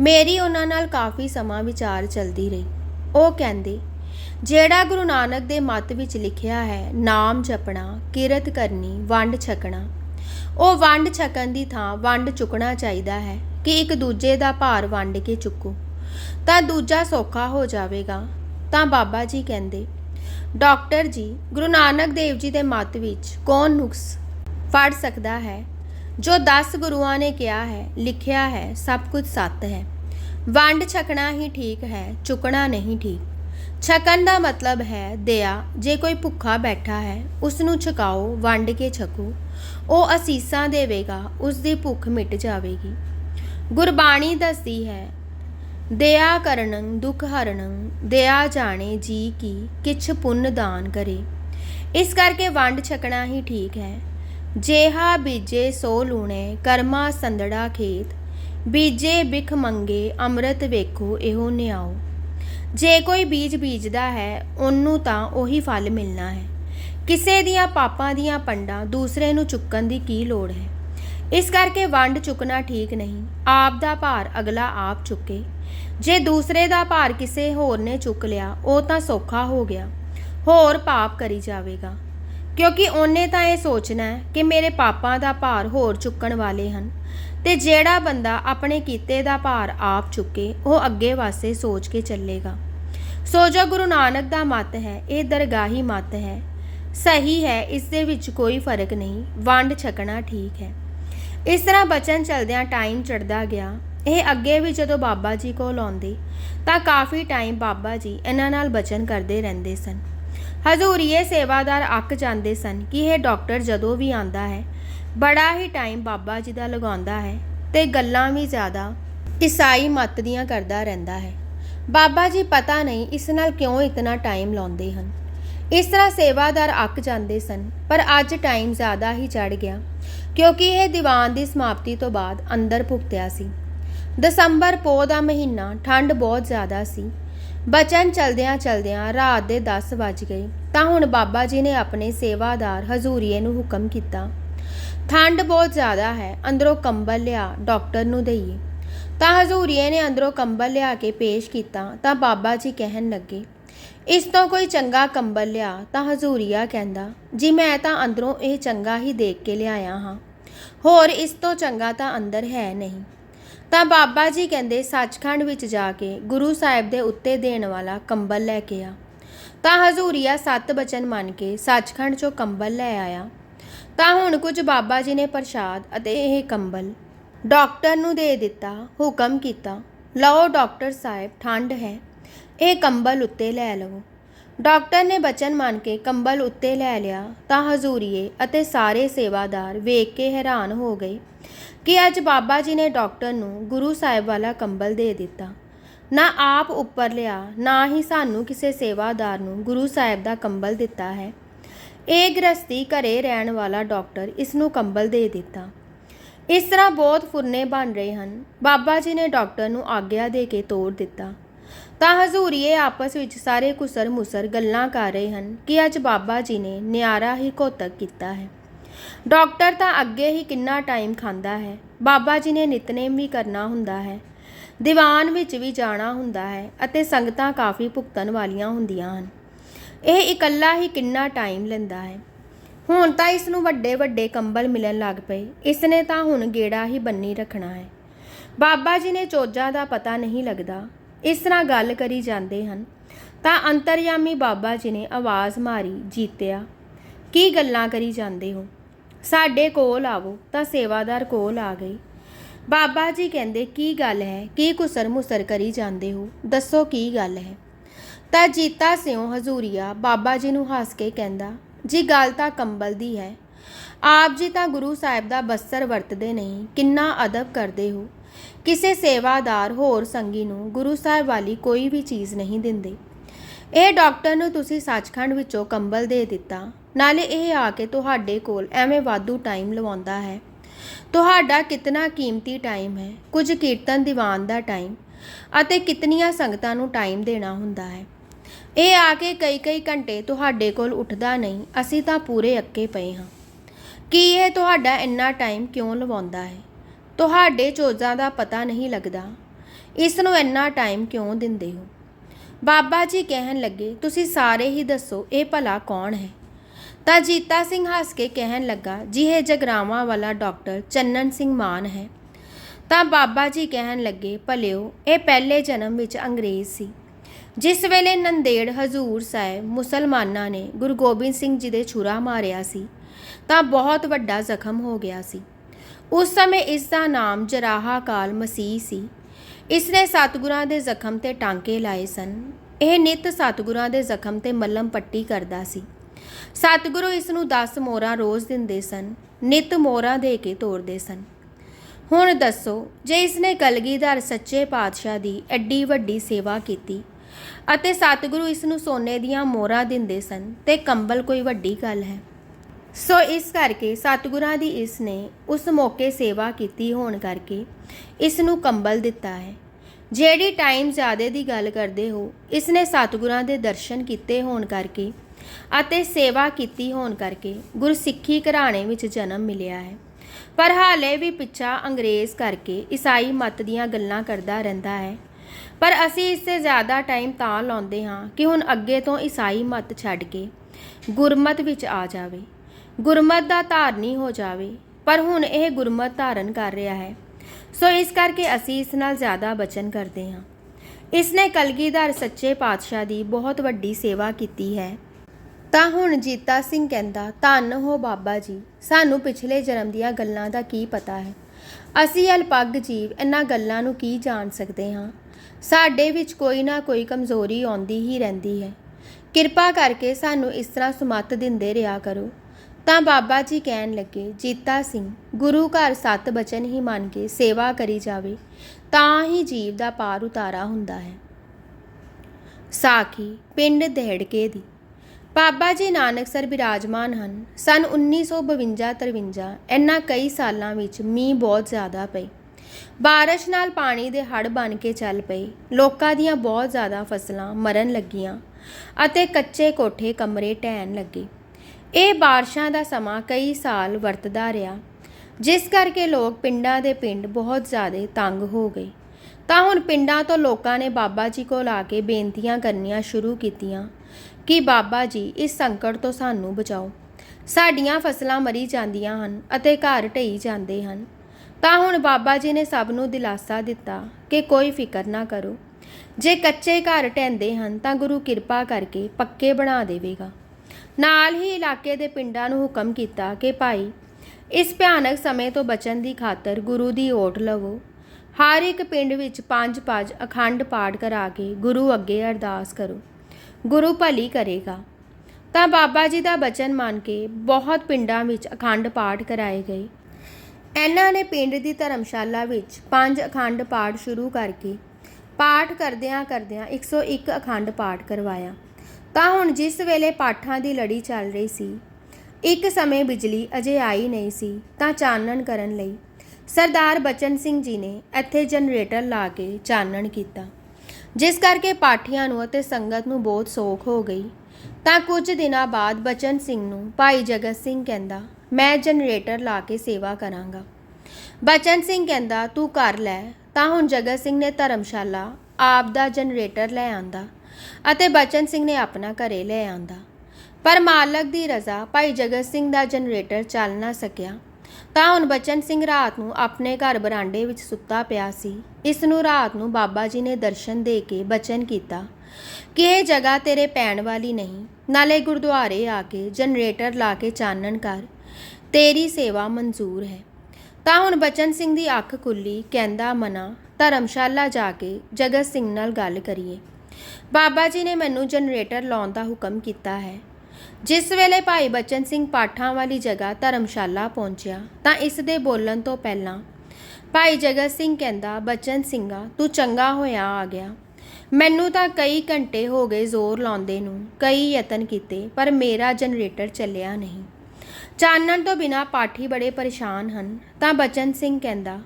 ਮੇਰੀ ਉਹਨਾਂ ਨਾਲ ਕਾਫੀ ਸਮਾਂ ਵਿਚਾਰ ਚਲਦੀ ਰਹੀ। ਉਹ ਕਹਿੰਦੇ ਜਿਹੜਾ ਗੁਰੂ ਨਾਨਕ ਦੇ ਮਤ ਵਿੱਚ ਲਿਖਿਆ ਹੈ, ਨਾਮ ਜਪਣਾ, ਕਿਰਤ ਕਰਨੀ, ਵੰਡ ਛਕਣਾ। ਉਹ ਵੰਡ ਛਕਣ ਦੀ ਥਾਂ ਵੰਡ ਚੁੱਕਣਾ ਚਾਹੀਦਾ ਹੈ ਕਿ ਇੱਕ ਦੂਜੇ ਦਾ ਭਾਰ ਵੰਡ ਕੇ ਚੁੱਕੋ। ਤਾਂ ਦੂਜਾ ਸੌਖਾ ਹੋ ਜਾਵੇਗਾ, ਤਾਂ ਬਾਬਾ ਜੀ ਕਹਿੰਦੇ, ਡਾਕਟਰ ਜੀ, ਗੁਰੂ ਨਾਨਕ ਦੇਵ ਜੀ ਦੇ ਮਤ ਵਿੱਚ ਕੌਣ ਨੁਕਸ ਫੜ ਸਕਦਾ ਹੈ? ਜੋ 10 ਗੁਰੂਆਂ ਨੇ ਕਿਹਾ ਹੈ, ਲਿਖਿਆ ਹੈ, ਸਭ ਕੁਝ ਸੱਤ ਹੈ। ਵੰਡ ਛਕਣਾ ਹੀ ਠੀਕ ਹੈ, ਚੁੱਕਣਾ ਨਹੀਂ ਠੀਕ। ਛਕਣ ਦਾ ਮਤਲਬ ਹੈ ਦਇਆ ਜੇ ਕੋਈ ਭੁੱਖਾ ਬੈਠਾ ਹੈ ਉਸ ਨੂੰ ਛਕਾਓ, ਵੰਡ ਕੇ ਛਕੋ। ਉਹ ਅਸੀਸਾਂ ਦੇਵੇਗਾ ਉਸ ਦੀ ਭੁੱਖ ਮਿਟ ਜਾਵੇਗੀ। ਗੁਰਬਾਣੀ ਦੱਸਦੀ ਹੈ ਦਇਆ ਕਰਨੰ, ਦੁਖ ਹਰਣੰ ਦਇਆ ਜਾਣੇ ਜੀ ਕੀ, ਕਿਛ ਪੁੰਨ ਦਾਨ ਕਰੇ। ਇਸ ਕਰਕੇ ਵੰਡ ਛਕਣਾ ਹੀ ਠੀਕ ਹੈ। ਜੇਹਾ ਬੀਜੇ ਸੋ ਲੂਣੇ, ਕਰਮਾ ਸੰਦੜਾ ਖੇਤ। ਬੀਜੇ ਬਿਖ ਮੰਗੇ, ਅੰਮ੍ਰਿਤ ਵੇਖੋ, ਇਹੋ ਨਿਆਓ। ਜੇ ਕੋਈ ਬੀਜ ਬੀਜਦਾ ਹੈ, ਉਹਨੂੰ ਤਾਂ ਉਹੀ ਫਲ ਮਿਲਣਾ ਹੈ। ਕਿਸੇ ਦੀਆਂ ਪਾਪਾਂ ਦੀਆਂ ਪੰਡਾਂ ਦੂਸਰੇ ਨੂੰ ਚੁੱਕਣ ਦੀ ਕੀ ਲੋੜ ਹੈ? ਇਸ ਕਰਕੇ ਵੰਡ ਚੁੱਕਣਾ ਠੀਕ ਨਹੀਂ। ਆਪ ਦਾ ਭਾਰ ਅਗਲਾ ਆਪ ਚੁੱਕੇ। ਜੇ ਦੂਸਰੇ ਦਾ ਭਾਰ ਕਿਸੇ ਹੋਰ ਨੇ ਚੁੱਕ ਲਿਆ, ਉਹ ਤਾਂ ਸੌਖਾ ਹੋ ਗਿਆ। ਹੋਰ ਪਾਪ ਕਰੀ ਜਾਵੇਗਾ। ਕਿਉਂਕਿ ਉਹਨੇ ਤਾਂ ਇਹ ਸੋਚਣਾ ਹੈ ਕਿ ਮੇਰੇ ਪਾਪਾਂ ਦਾ ਭਾਰ ਹੋਰ ਚੁੱਕਣ ਵਾਲੇ ਹਨ। ਤੇ ਜਿਹੜਾ ਬੰਦਾ ਆਪਣੇ ਕੀਤੇ ਦਾ ਭਾਰ ਆਪ ਚੁੱਕੇ, ਉਹ ਅੱਗੇ ਵਾਸਤੇ ਸੋਚ ਕੇ ਚੱਲੇਗਾ। ਸੋ ਜੋ ਗੁਰੂ ਨਾਨਕ ਦਾ ਮਤ ਹੈ, ਇਹ ਦਰਗਾਹੀ ਮਤ ਹੈ। ਸਹੀ ਹੈ, ਇਸ ਦੇ ਵਿੱਚ ਕੋਈ ਫ਼ਰਕ ਨਹੀਂ, ਵੰਡ ਛਕਣਾ ਠੀਕ ਹੈ। ਇਸ ਤਰ੍ਹਾਂ ਬਚਨ ਚਲਦਿਆਂ ਟਾਈਮ ਚੜਦਾ ਗਿਆ। ਇਹ ਅੱਗੇ ਵੀ ਜਦੋਂ ਬਾਬਾ ਜੀ ਕੋਲ ਆਉਂਦੇ, ਤਾਂ ਕਾਫੀ ਟਾਈਮ ਬਾਬਾ ਜੀ ਇਹਨਾਂ ਨਾਲ ਬਚਨ ਕਰਦੇ ਰਹਿੰਦੇ ਸਨ। ਹਜ਼ੂਰੀਏ ਸੇਵਾਦਾਰ ਅੱਕ ਜਾਂਦੇ ਸਨ ਕਿ ਇਹ ਡਾਕਟਰ ਜਦੋਂ ਵੀ ਆਂਦਾ ਹੈ ਬੜਾ ਹੀ ਟਾਈਮ ਬਾਬਾ ਜੀ ਦਾ ਲਗਾਉਂਦਾ ਹੈ ਤੇ ਗੱਲਾਂ ਵੀ ਜ਼ਿਆਦਾ ਈਸਾਈ ਮਤ ਦੀਆਂ ਕਰਦਾ ਰਹਿੰਦਾ ਹੈ। ਬਾਬਾ ਜੀ ਪਤਾ ਨਹੀਂ ਇਸ ਨਾਲ ਕਿਉਂ ਇਤਨਾ ਟਾਈਮ ਲਾਉਂਦੇ ਹਨ। ਇਸ ਤਰ੍ਹਾਂ ਸੇਵਾਦਾਰ ਅੱਕ ਜਾਂਦੇ ਸਨ, ਪਰ ਅੱਜ ਟਾਈਮ ਜ਼ਿਆਦਾ ਹੀ ਚੜ ਗਿਆ, ਕਿਉਂਕਿ ਇਹ ਦੀਵਾਨ ਦੀ ਸਮਾਪਤੀ ਤੋਂ ਬਾਅਦ ਅੰਦਰ ਭੁਗਤਿਆ ਸੀ। ਦਸੰਬਰ ਪੋਹ ਦਾ ਮਹੀਨਾ, ਠੰਡ ਬਹੁਤ ਜ਼ਿਆਦਾ ਸੀ। ਬਚਨ ਚਲਦਿਆਂ ਚਲਦਿਆਂ ਰਾਤ ਦੇ 10 ਵੱਜ ਗਏ, ਤਾਂ ਹੁਣ ਬਾਬਾ ਜੀ ਨੇ ਆਪਣੇ ਸੇਵਾਦਾਰ ਹਜ਼ੂਰੀਏ ਨੂੰ ਹੁਕਮ ਕੀਤਾ ਠੰਡ ਬਹੁਤ ਜ਼ਿਆਦਾ ਹੈ, ਅੰਦਰੋਂ ਕੰਬਲ ਲਿਆ, ਡਾਕਟਰ ਨੂੰ ਦੇਈਏ। ਤਾਂ ਹਜ਼ੂਰੀਏ ਨੇ ਅੰਦਰੋਂ ਕੰਬਲ ਲਿਆ ਕੇ ਪੇਸ਼ ਕੀਤਾ, ਤਾਂ ਬਾਬਾ ਜੀ ਕਹਿਣ ਲੱਗੇ, ਇਸ ਤੋਂ ਕੋਈ ਚੰਗਾ ਕੰਬਲ ਲਿਆ? ਤਾਂ ਹਜ਼ੂਰੀਆ ਕਹਿੰਦਾ, ਜੀ ਮੈਂ ਤਾਂ ਅੰਦਰੋਂ ਇਹ ਚੰਗਾ ਹੀ ਦੇਖ ਕੇ ਲਿਆਇਆ ਹਾਂ। ਹੋਰ ਇਸ ਤੋਂ ਚੰਗਾ ਤਾਂ ਅੰਦਰ ਹੈ ਨਹੀਂ। ਤਾਂ ਬਾਬਾ ਜੀ ਕਹਿੰਦੇ, ਸੱਚਖੰਡ ਵਿੱਚ ਜਾ ਕੇ ਗੁਰੂ ਸਾਹਿਬ ਦੇ ਉੱਤੇ ਦੇਣ ਵਾਲਾ ਕੰਬਲ ਲੈ ਕੇ ਆ। ਤਾਂ ਹਜ਼ੂਰੀਆ ਸੱਤ ਬਚਨ ਮੰਨ ਕੇ ਸੱਚਖੰਡ ਚੋਂ ਕੰਬਲ ਲੈ ਆਇਆ। ਤਾਂ ਹੁਣ ਕੁਝ ਬਾਬਾ ਜੀ ਨੇ ਪ੍ਰਸ਼ਾਦ ਅਤੇ ਇਹ ਕੰਬਲ ਡਾਕਟਰ ਨੂੰ ਦੇ ਦਿੱਤਾ, ਹੁਕਮ ਕੀਤਾ, ਲਓ ਡਾਕਟਰ ਸਾਹਿਬ, ਠੰਡ ਹੈ, ਇਹ ਕੰਬਲ ਉੱਤੇ ਲੈ ਲਵੋ। ਡਾਕਟਰ ਨੇ ਬਚਨ ਮੰਨ ਕੇ ਕੰਬਲ ਉੱਤੇ ਲੈ ਲਿਆ। ਤਾਂ ਹਜ਼ੂਰੀਏ ਅਤੇ ਸਾਰੇ ਸੇਵਾਦਾਰ ਵੇਖ ਕੇ ਹੈਰਾਨ ਹੋ ਗਏ ਕਿ ਅੱਜ ਬਾਬਾ ਜੀ ਨੇ ਡਾਕਟਰ ਨੂੰ ਗੁਰੂ ਸਾਹਿਬ ਵਾਲਾ ਕੰਬਲ ਦੇ ਦਿੱਤਾ। ਨਾ ਆਪ ਉੱਪਰ ਲਿਆ, ਨਾ ਹੀ ਸਾਨੂੰ ਕਿਸੇ ਸੇਵਾਦਾਰ ਨੂੰ ਗੁਰੂ ਸਾਹਿਬ ਦਾ ਕੰਬਲ ਦਿੱਤਾ ਹੈ। ਇਹ ਗ੍ਰਸਤੀ ਘਰੇ ਰਹਿਣ ਵਾਲਾ ਡਾਕਟਰ ਇਸ ਨੂੰ ਕੰਬਲ ਦੇ ਦਿੱਤਾ। ਇਸ ਤਰ੍ਹਾਂ ਬਹੁਤ ਫੁਰਨੇ ਬਣ ਰਹੇ ਹਨ। ਬਾਬਾ ਜੀ ਨੇ ਡਾਕਟਰ ਨੂੰ ਆਗਿਆ ਦੇ ਕੇ ਤੋੜ ਦਿੱਤਾ। ਤਾਂ ਹਜ਼ੂਰੀਏ ਆਪਸ ਵਿੱਚ ਸਾਰੇ ਕੁਸਰ ਮੁਸਰ ਗੱਲਾਂ ਕਰ ਰਹੇ ਹਨ ਕਿ ਅੱਜ ਬਾਬਾ ਜੀ ਨੇ ਨਿਆਰਾ ਹੀ ਕੋਤਕ ਕੀਤਾ ਹੈ। ਡਾਕਟਰ ਤਾਂ ਅੱਗੇ ਹੀ ਕਿੰਨਾ ਟਾਈਮ ਖਾਂਦਾ ਹੈ। ਬਾਬਾ ਜੀ ਨੇ ਨਿਤਨੇਮ ਵੀ ਕਰਨਾ ਹੁੰਦਾ ਹੈ। ਦੀਵਾਨ ਵਿੱਚ ਵੀ ਜਾਣਾ ਹੁੰਦਾ ਹੈ ਅਤੇ ਸੰਗਤਾਂ ਕਾਫੀ ਭੁਗਤਣ ਵਾਲੀਆਂ ਹੁੰਦੀਆਂ ਹਨ। ਇਹ ਇਕੱਲਾ ਹੀ ਕਿੰਨਾ ਟਾਈਮ ਲੈਂਦਾ ਹੈ? ਹੁਣ ਤਾਂ ਇਸ ਨੂੰ ਵੱਡੇ ਵੱਡੇ ਕੰਬਲ ਮਿਲਣ ਲੱਗ ਪਏ। ਇਸ ਨੇ ਤਾਂ ਹੁਣ ਗੇੜਾ ਹੀ ਬੰਨੀ ਰੱਖਣਾ ਹੈ। ਬਾਬਾ ਜੀ ਨੇ ਚੋਜਾਂ ਦਾ ਪਤਾ ਨਹੀਂ ਲੱਗਦਾ। ਇਸ ਤਰ੍ਹਾਂ ਗੱਲ ਕਰੀ ਜਾਂਦੇ ਹਨ। ਤਾਂ ਅੰਤਰਯਾਮੀ ਬਾਬਾ ਜੀ ਨੇ ਆਵਾਜ਼ ਮਾਰੀ, ਜੀਤਿਆ, ਕੀ ਗੱਲਾਂ ਕਰੀ ਜਾਂਦੇ ਹੋ? ਸਾਡੇ ਕੋਲ ਆਵੋ। ਤਾਂ ਸੇਵਾਦਾਰ ਕੋਲ ਆ ਗਈ। ਬਾਬਾ ਜੀ ਕਹਿੰਦੇ, ਕੀ ਗੱਲ ਹੈ? ਕੀ ਕੁਸਰ ਮੁਸਰ ਕਰੀ ਜਾਂਦੇ ਹੋ? ਦੱਸੋ ਕੀ ਗੱਲ ਹੈ? ਤਾਂ ਜੀਤਾ ਸਿਉ ਹਜ਼ੂਰੀਆ ਬਾਬਾ ਜੀ ਨੂੰ ਹੱਸ ਕੇ ਕਹਿੰਦਾ, ਜੀ ਗੱਲ ਤਾਂ ਕੰਬਲ ਦੀ ਹੈ। ਆਪ ਜੀ ਤਾਂ ਗੁਰੂ ਸਾਹਿਬ ਦਾ ਬਸਤਰ ਵਰਤਦੇ ਨਹੀਂ, ਕਿੰਨਾ ਅਦਬ ਕਰਦੇ ਹੋ। ਕਿਸੇ ਸੇਵਾਦਾਰ ਹੋਰ ਸੰਗੀ ਨੂੰ ਗੁਰੂ ਸਾਹਿਬ ਵਾਲੀ ਕੋਈ ਵੀ ਚੀਜ਼ ਨਹੀਂ ਦਿੰਦੇ। ਇਹ ਡਾਕਟਰ ਨੂੰ ਤੁਸੀਂ ਸੱਚਖੰਡ ਵਿੱਚੋਂ ਕੰਬਲ ਦੇ ਦਿੱਤਾ। ਨਾਲੇ ਇਹ ਆ ਕੇ ਤੁਹਾਡੇ ਕੋਲ ਐਵੇਂ ਵਾਧੂ ਟਾਈਮ ਲਵਾਉਂਦਾ ਹੈ। ਤੁਹਾਡਾ ਕਿਤਨਾ ਕੀਮਤੀ ਟਾਈਮ ਹੈ। ਕੁਝ ਕੀਰਤਨ ਦੀਵਾਨ ਦਾ ਟਾਈਮ ਅਤੇ ਕਿਤਨੀਆਂ ਸੰਗਤਾਂ ਨੂੰ ਟਾਈਮ ਦੇਣਾ ਹੁੰਦਾ ਹੈ। ਇਹ ਆ ਕੇ ਕਈ ਕਈ ਘੰਟੇ ਤੁਹਾਡੇ ਕੋਲ ਉੱਠਦਾ ਨਹੀਂ। ਅਸੀਂ ਤਾਂ ਪੂਰੇ ਅੱਕੇ ਪਏ ਹਾਂ। ਕੀ ਇਹ ਤੁਹਾਡਾ ਇੰਨਾ ਟਾਈਮ ਕਿਉਂ ਲਵਾਉਂਦਾ ਹੈ? ਤੁਹਾਡੇ ਚੋਜ਼ਾਂ ਦਾ ਪਤਾ ਨਹੀਂ ਲੱਗਦਾ। ਇਸ ਨੂੰ ਇੰਨਾ ਟਾਈਮ ਕਿਉਂ ਦਿੰਦੇ ਹੋ? ਬਾਬਾ ਜੀ ਕਹਿਣ ਲੱਗੇ, ਤੁਸੀਂ ਸਾਰੇ ਹੀ ਦੱਸੋ, ਇਹ ਭਲਾ ਕੌਣ ਹੈ? ਤਾਂ ਜੀਤਾ ਸਿੰਘ ਹੱਸ ਕੇ ਕਹਿਣ ਲੱਗਾ ਜੀ ਇਹ ਜਗਰਾਵਾਂ ਵਾਲਾ ਡਾਕਟਰ ਚੰਨਨ ਸਿੰਘ ਮਾਨ ਹੈ। ਤਾਂ ਬਾਬਾ ਜੀ ਕਹਿਣ ਲੱਗੇ, ਭਲਿਓ, ਇਹ ਪਹਿਲੇ ਜਨਮ ਵਿੱਚ ਅੰਗਰੇਜ਼ ਸੀ। ਜਿਸ ਵੇਲੇ ਨੰਦੇੜ ਹਜ਼ੂਰ ਸਾਹਿਬ ਮੁਸਲਮਾਨਾਂ ਨੇ ਗੁਰੂ ਗੋਬਿੰਦ ਸਿੰਘ ਜੀ ਦੇ ਛੁਰਾ ਮਾਰਿਆ ਸੀ, ਤਾਂ ਬਹੁਤ ਵੱਡਾ ਜ਼ਖਮ ਹੋ ਗਿਆ ਸੀ। ਉਸ ਸਮੇਂ ਇਸ ਦਾ ਨਾਮ ਜਰਾਹਾ ਕਾਲ ਮਸੀਹ ਸੀ। ਇਸ ਨੇ ਸਤਿਗੁਰਾਂ ਦੇ ਜ਼ਖਮ ਤੇ ਟਾਂਕੇ ਲਾਏ ਸਨ। ਇਹ ਨਿਤ ਸਤਿਗੁਰਾਂ ਦੇ ਜ਼ਖਮ ਤੇ ਮੱਲਮ ਪੱਟੀ ਕਰਦਾ ਸੀ। ਸਤਿਗੁਰੂ ਇਸ ਨੂੰ 10 ਮੋਹਰਾਂ ਰੋਜ਼ ਦਿੰਦੇ ਸਨ, ਨਿਤ ਮੋਹਰਾਂ ਦੇ ਕੇ ਤੋੜਦੇ ਸਨ। ਹੁਣ ਦੱਸੋ, ਜੇ ਇਸ ਨੇ ਕਲਗੀਧਰ ਸੱਚੇ ਪਾਤਸ਼ਾਹ ਦੀ ਐਡੀ ਵੱਡੀ ਸੇਵਾ ਕੀਤੀ ਅਤੇ ਸਤਿਗੁਰੂ ਇਸ ਨੂੰ ਸੋਨੇ ਦੀਆਂ ਮੋਹਰਾਂ ਦਿੰਦੇ ਸਨ ਤੇ ਕੰਬਲ ਕੋਈ ਵੱਡੀ ਗੱਲ ਹੈ। ਸੋ ਇਸ ਕਰਕੇ ਸਤਿਗੁਰਾਂ ਦੀ ਇਸ ਨੇ ਉਸ ਮੌਕੇ ਸੇਵਾ ਕੀਤੀ ਹੋਣ ਕਰਕੇ ਇਸ ਨੂੰ ਕੰਬਲ ਦਿੱਤਾ ਹੈ। ਜਿਹੜੀ ਟਾਈਮ ਜ਼ਿਆਦੇ ਦੀ ਗੱਲ ਕਰਦੇ ਹੋ, ਇਸ ਨੇ ਸਤਿਗੁਰਾਂ ਦੇ ਦਰਸ਼ਨ ਕੀਤੇ ਹੋਣ ਕਰਕੇ ਅਤੇ ਸੇਵਾ ਕੀਤੀ ਹੋਣ ਕਰਕੇ ਗੁਰਸਿੱਖੀ ਘਰਾਣੇ ਵਿੱਚ ਜਨਮ ਮਿਲਿਆ ਹੈ। ਪਰ ਹਾਲੇ ਵੀ ਪਿੱਛਾ ਅੰਗਰੇਜ਼ ਕਰਕੇ ਈਸਾਈ ਮਤ ਦੀਆਂ ਗੱਲਾਂ ਕਰਦਾ ਰਹਿੰਦਾ ਹੈ। ਪਰ ਅਸੀਂ ਇਸ ਤੇ ਜ਼ਿਆਦਾ ਟਾਈਮ ਤਾਂ ਲਾਉਂਦੇ ਹਾਂ ਕਿ ਹੁਣ ਅੱਗੇ ਤੋਂ ਈਸਾਈ ਮਤ ਛੱਡ ਕੇ ਗੁਰਮਤ ਵਿੱਚ ਆ ਜਾਵੇ। ਗੁਰਮਤ ਦਾ ਧਾਰਨੀ ਹੋ ਜਾਵੇ, ਪਰ ਹੁਣ ਇਹ ਗੁਰਮਤ ਧਾਰਨ ਕਰ ਰਿਹਾ ਹੈ। ਸੋ ਇਸ ਕਰਕੇ ਅਸੀਂ ਇਸ ਨਾਲ ਜ਼ਿਆਦਾ ਬਚਨ ਕਰਦੇ ਹਾਂ। ਇਸ ਨੇ ਕਲਗੀਧਰ ਸੱਚੇ ਪਾਤਸ਼ਾਹ ਦੀ ਬਹੁਤ ਵੱਡੀ ਸੇਵਾ ਕੀਤੀ ਹੈ। ਤਾਂ ਹੁਣ ਜੀਤਾ ਸਿੰਘ ਕਹਿੰਦਾ, ਧੰਨ ਹੋ ਬਾਬਾ ਜੀ, ਸਾਨੂੰ ਪਿਛਲੇ ਜਨਮ ਦੀਆਂ ਗੱਲਾਂ ਦਾ ਕੀ ਪਤਾ ਹੈ? ਅਸੀਂ ਅਲਪੱਗ ਜੀਵ, ਇਹਨਾਂ ਗੱਲਾਂ ਨੂੰ ਕੀ ਜਾਣ ਸਕਦੇ ਹਾਂ? ਸਾਡੇ ਵਿੱਚ ਕੋਈ ਨਾ ਕੋਈ ਕਮਜ਼ੋਰੀ ਆਉਂਦੀ ਹੀ ਰਹਿੰਦੀ ਹੈ। ਕਿਰਪਾ ਕਰਕੇ ਸਾਨੂੰ ਇਸ ਤਰ੍ਹਾਂ ਸੁਮੱਤ ਦਿੰਦੇ ਰਿਹਾ ਕਰੋ। ਤਾਂ ਬਾਬਾ ਜੀ ਕਹਿਣ ਲੱਗੇ, ਜੀਤਾ ਸਿੰਘ, ਗੁਰੂ ਘਰ ਸੱਤ ਬਚਨ ਹੀ ਮੰਨ ਕੇ ਸੇਵਾ ਕਰੀ ਜਾਵੇ, ਤਾਂ ਹੀ ਜੀਵ ਦਾ ਪਾਰ ਉਤਾਰਾ ਹੁੰਦਾ ਹੈ। ਸਾਖੀ, ਪਿੰਡ ਦਹਿੜਕੇ ਦੀ। ਬਾਬਾ ਜੀ ਨਾਨਕ ਸਰ ਬਿਰਾਜਮਾਨ ਹਨ। ਸਨ 1952-53 ਇਹਨਾਂ ਕਈ ਸਾਲਾਂ ਵਿੱਚ ਮੀਂਹ ਬਹੁਤ ਜ਼ਿਆਦਾ ਪਈ। ਬਾਰਿਸ਼ ਨਾਲ ਪਾਣੀ ਦੇ ਹੜ੍ਹ ਬਣ ਕੇ ਚੱਲ ਪਏ। ਲੋਕਾਂ ਦੀਆਂ ਬਹੁਤ ਜ਼ਿਆਦਾ ਫਸਲਾਂ ਮਰਨ ਲੱਗੀਆਂ ਅਤੇ ਕੱਚੇ ਕੋਠੇ ਕਮਰੇ ਢਹਿਣ ਲੱਗੇ। ਇਹ ਬਾਰਿਸ਼ਾਂ ਦਾ ਸਮਾਂ ਕਈ ਸਾਲ ਵਰਤਦਾ ਰਿਹਾ, ਜਿਸ ਕਰਕੇ ਲੋਕ ਪਿੰਡਾਂ ਦੇ ਪਿੰਡ ਬਹੁਤ ਜ਼ਿਆਦਾ ਤੰਗ ਹੋ ਗਏ। ਤਾਂ ਹੁਣ ਪਿੰਡਾਂ ਤੋਂ ਲੋਕਾਂ ਨੇ ਬਾਬਾ ਜੀ ਕੋਲ ਆ ਕੇ ਬੇਨਤੀਆਂ ਕਰਨੀਆਂ ਸ਼ੁਰੂ ਕੀਤੀਆਂ ਕਿ ਬਾਬਾ ਜੀ, ਇਸ ਸੰਕਟ ਤੋਂ ਸਾਨੂੰ ਬਚਾਓ। ਸਾਡੀਆਂ ਫਸਲਾਂ ਮਰੀ ਜਾਂਦੀਆਂ ਹਨ ਅਤੇ ਘਰ ਢਈ ਜਾਂਦੇ ਹਨ। ਤਾਂ ਹੁਣ ਬਾਬਾ ਜੀ ਨੇ ਸਭ ਨੂੰ ਦਿਲਾਸਾ ਦਿੱਤਾ ਕਿ ਕੋਈ ਫਿਕਰ ਨਾ ਕਰੋ। ਜੇ ਕੱਚੇ ਘਰ ਢਹਿੰਦੇ ਹਨ ਤਾਂ ਗੁਰੂ ਕਿਰਪਾ ਕਰਕੇ ਪੱਕੇ ਬਣਾ ਦੇਵੇਗਾ। ਨਾਲ ਹੀ ਇਲਾਕੇ ਦੇ ਪਿੰਡਾਂ ਨੂੰ ਹੁਕਮ ਕੀਤਾ ਕਿ ਭਾਈ, ਇਸ ਭਿਆਨਕ ਸਮੇਂ ਤੋਂ ਬਚਣ ਦੀ ਖਾਤਰ ਗੁਰੂ ਦੀ ਓਟ ਲਵੋ। ਹਰ ਇੱਕ ਪਿੰਡ ਵਿੱਚ ਪੰਜ ਪੰਜ ਅਖੰਡ ਪਾਠ ਕਰਾ ਕੇ ਗੁਰੂ ਅੱਗੇ ਅਰਦਾਸ ਕਰੋ। ਗੁਰੂ ਭਲੀ ਕਰੇਗਾ। ਤਾਂ ਬਾਬਾ ਜੀ ਦਾ ਬਚਨ ਮੰਨ ਕੇ ਬਹੁਤ ਪਿੰਡਾਂ ਵਿੱਚ ਅਖੰਡ ਪਾਠ ਕਰਾਏ ਗਏ। ਇਹਨਾਂ ਨੇ ਪਿੰਡ ਦੀ ਧਰਮਸ਼ਾਲਾ ਵਿੱਚ ਪੰਜ ਅਖੰਡ ਪਾਠ ਸ਼ੁਰੂ ਕਰਕੇ ਪਾਠ ਕਰਦਿਆਂ ਕਰਦਿਆਂ 101 ਅਖੰਡ ਪਾਠ ਕਰਵਾਇਆ। ਤਾਂ ਹੁਣ ਜਿਸ ਵੇਲੇ ਪਾਠਾਂ ਦੀ ਲੜੀ ਚੱਲ ਰਹੀ ਸੀ, ਇੱਕ ਸਮੇਂ ਬਿਜਲੀ ਅਜੇ ਆਈ ਨਹੀਂ ਸੀ, ਤਾਂ ਚਾਨਣ ਕਰਨ ਲਈ ਸਰਦਾਰ ਬਚਨ ਸਿੰਘ ਜੀ ਨੇ ਇੱਥੇ ਜਨਰੇਟਰ ਲਾ ਕੇ ਚਾਨਣ ਕੀਤਾ। ਜਿਸ ਕਰਕੇ ਪਾਠੀਆਂ ਨੂੰ ਅਤੇ ਸੰਗਤ ਨੂੰ ਬਹੁਤ ਸੌਖ ਹੋ ਗਈ। ਤਾਂ ਕੁਝ ਦਿਨਾਂ ਬਾਅਦ ਬਚਨ ਸਿੰਘ ਨੂੰ ਭਾਈ ਜਗਤ ਸਿੰਘ ਕਹਿੰਦਾ ਮੈਂ ਜਨਰੇਟਰ ਲਾ ਕੇ ਸੇਵਾ ਕਰਾਂਗਾ। ਬਚਨ ਸਿੰਘ ਕਹਿੰਦਾ, ਤੂੰ ਕਰ ਲੈ। ਤਾਂ ਹੁਣ ਜਗਤ ਸਿੰਘ ਨੇ ਧਰਮਸ਼ਾਲਾ ਆਪ ਦਾ ਜਨਰੇਟਰ ਲੈ ਆਂਦਾ ਅਤੇ ਬਚਨ ਸਿੰਘ ਨੇ ਆਪਣਾ ਘਰੇ ਲੈ ਆਂਦਾ। ਪਰ ਮਾਲਕ ਦੀ ਰਜ਼ਾ ਭਾਈ ਜਗਤ ਸਿੰਘ ਦਾ ਜਨਰੇਟਰ ਚੱਲ ਨਾ ਸਕਿਆ। ਤਾਂ ਹੁਣ ਬਚਨ ਸਿੰਘ ਰਾਤ ਨੂੰ ਆਪਣੇ ਘਰ ਬਰਾਂਡੇ ਵਿੱਚ ਸੁੱਤਾ ਪਿਆ ਸੀ। ਇਸ ਨੂੰ ਰਾਤ ਨੂੰ ਬਾਬਾ ਜੀ ਨੇ ਦਰਸ਼ਨ ਦੇ ਕੇ ਬਚਨ ਕੀਤਾ ਕਿ ਇਹ ਜਗ੍ਹਾ ਤੇਰੇ ਪੈਣ ਵਾਲੀ ਨਹੀਂ। ਨਾਲੇ ਗੁਰਦੁਆਰੇ ਆ ਕੇ ਜਨਰੇਟਰ ਲਾ ਕੇ ਚਾਨਣ ਕਰ। ਤੇਰੀ ਸੇਵਾ ਮਨਜ਼ੂਰ ਹੈ। ਤਾਂ ਹੁਣ ਬਚਨ ਸਿੰਘ ਦੀ ਅੱਖ ਖੁੱਲੀ ਕਹਿੰਦਾ, ਮਨਾ, ਧਰਮਸ਼ਾਲਾ ਜਾ ਕੇ ਜਗਤ ਸਿੰਘ ਨਾਲ ਗੱਲ ਕਰੀਏ। ਬਾਬਾ ਜੀ ਨੇ ਮੈਨੂੰ ਜਨਰੇਟਰ ਲਾਉਣ ਦਾ ਹੁਕਮ ਕੀਤਾ ਹੈ। ਜਿਸ ਵੇਲੇ ਭਾਈ ਬਚਨ ਸਿੰਘ ਪਾਠਾਂ ਵਾਲੀ ਜਗ੍ਹਾ ਧਰਮਸ਼ਾਲਾ ਪਹੁੰਚਿਆ, ਤਾਂ ਇਸ ਦੇ ਬੋਲਣ ਤੋਂ ਪਹਿਲਾਂ ਭਾਈ ਜਗਤ ਸਿੰਘ ਕਹਿੰਦਾ, ਬਚਨ ਸਿੰਘਾ, ਤੂੰ ਚੰਗਾ ਹੋਇਆ ਆ ਗਿਆ। ਮੈਨੂੰ ਤਾਂ ਕਈ ਘੰਟੇ ਹੋ ਗਏ ਜ਼ੋਰ ਲਾਉਂਦੇ ਨੂੰ, ਕਈ ਯਤਨ ਕੀਤੇ, ਪਰ ਮੇਰਾ ਜਨਰੇਟਰ ਚੱਲਿਆ ਨਹੀਂ। ਚਾਨਣ ਤੋਂ ਬਿਨਾ ਪਾਠੀ ਬੜੇ ਪਰੇਸ਼ਾਨ ਹਨ। ਤਾਂ ਬਚਨ ਸਿੰਘ ਕਹਿੰਦਾ,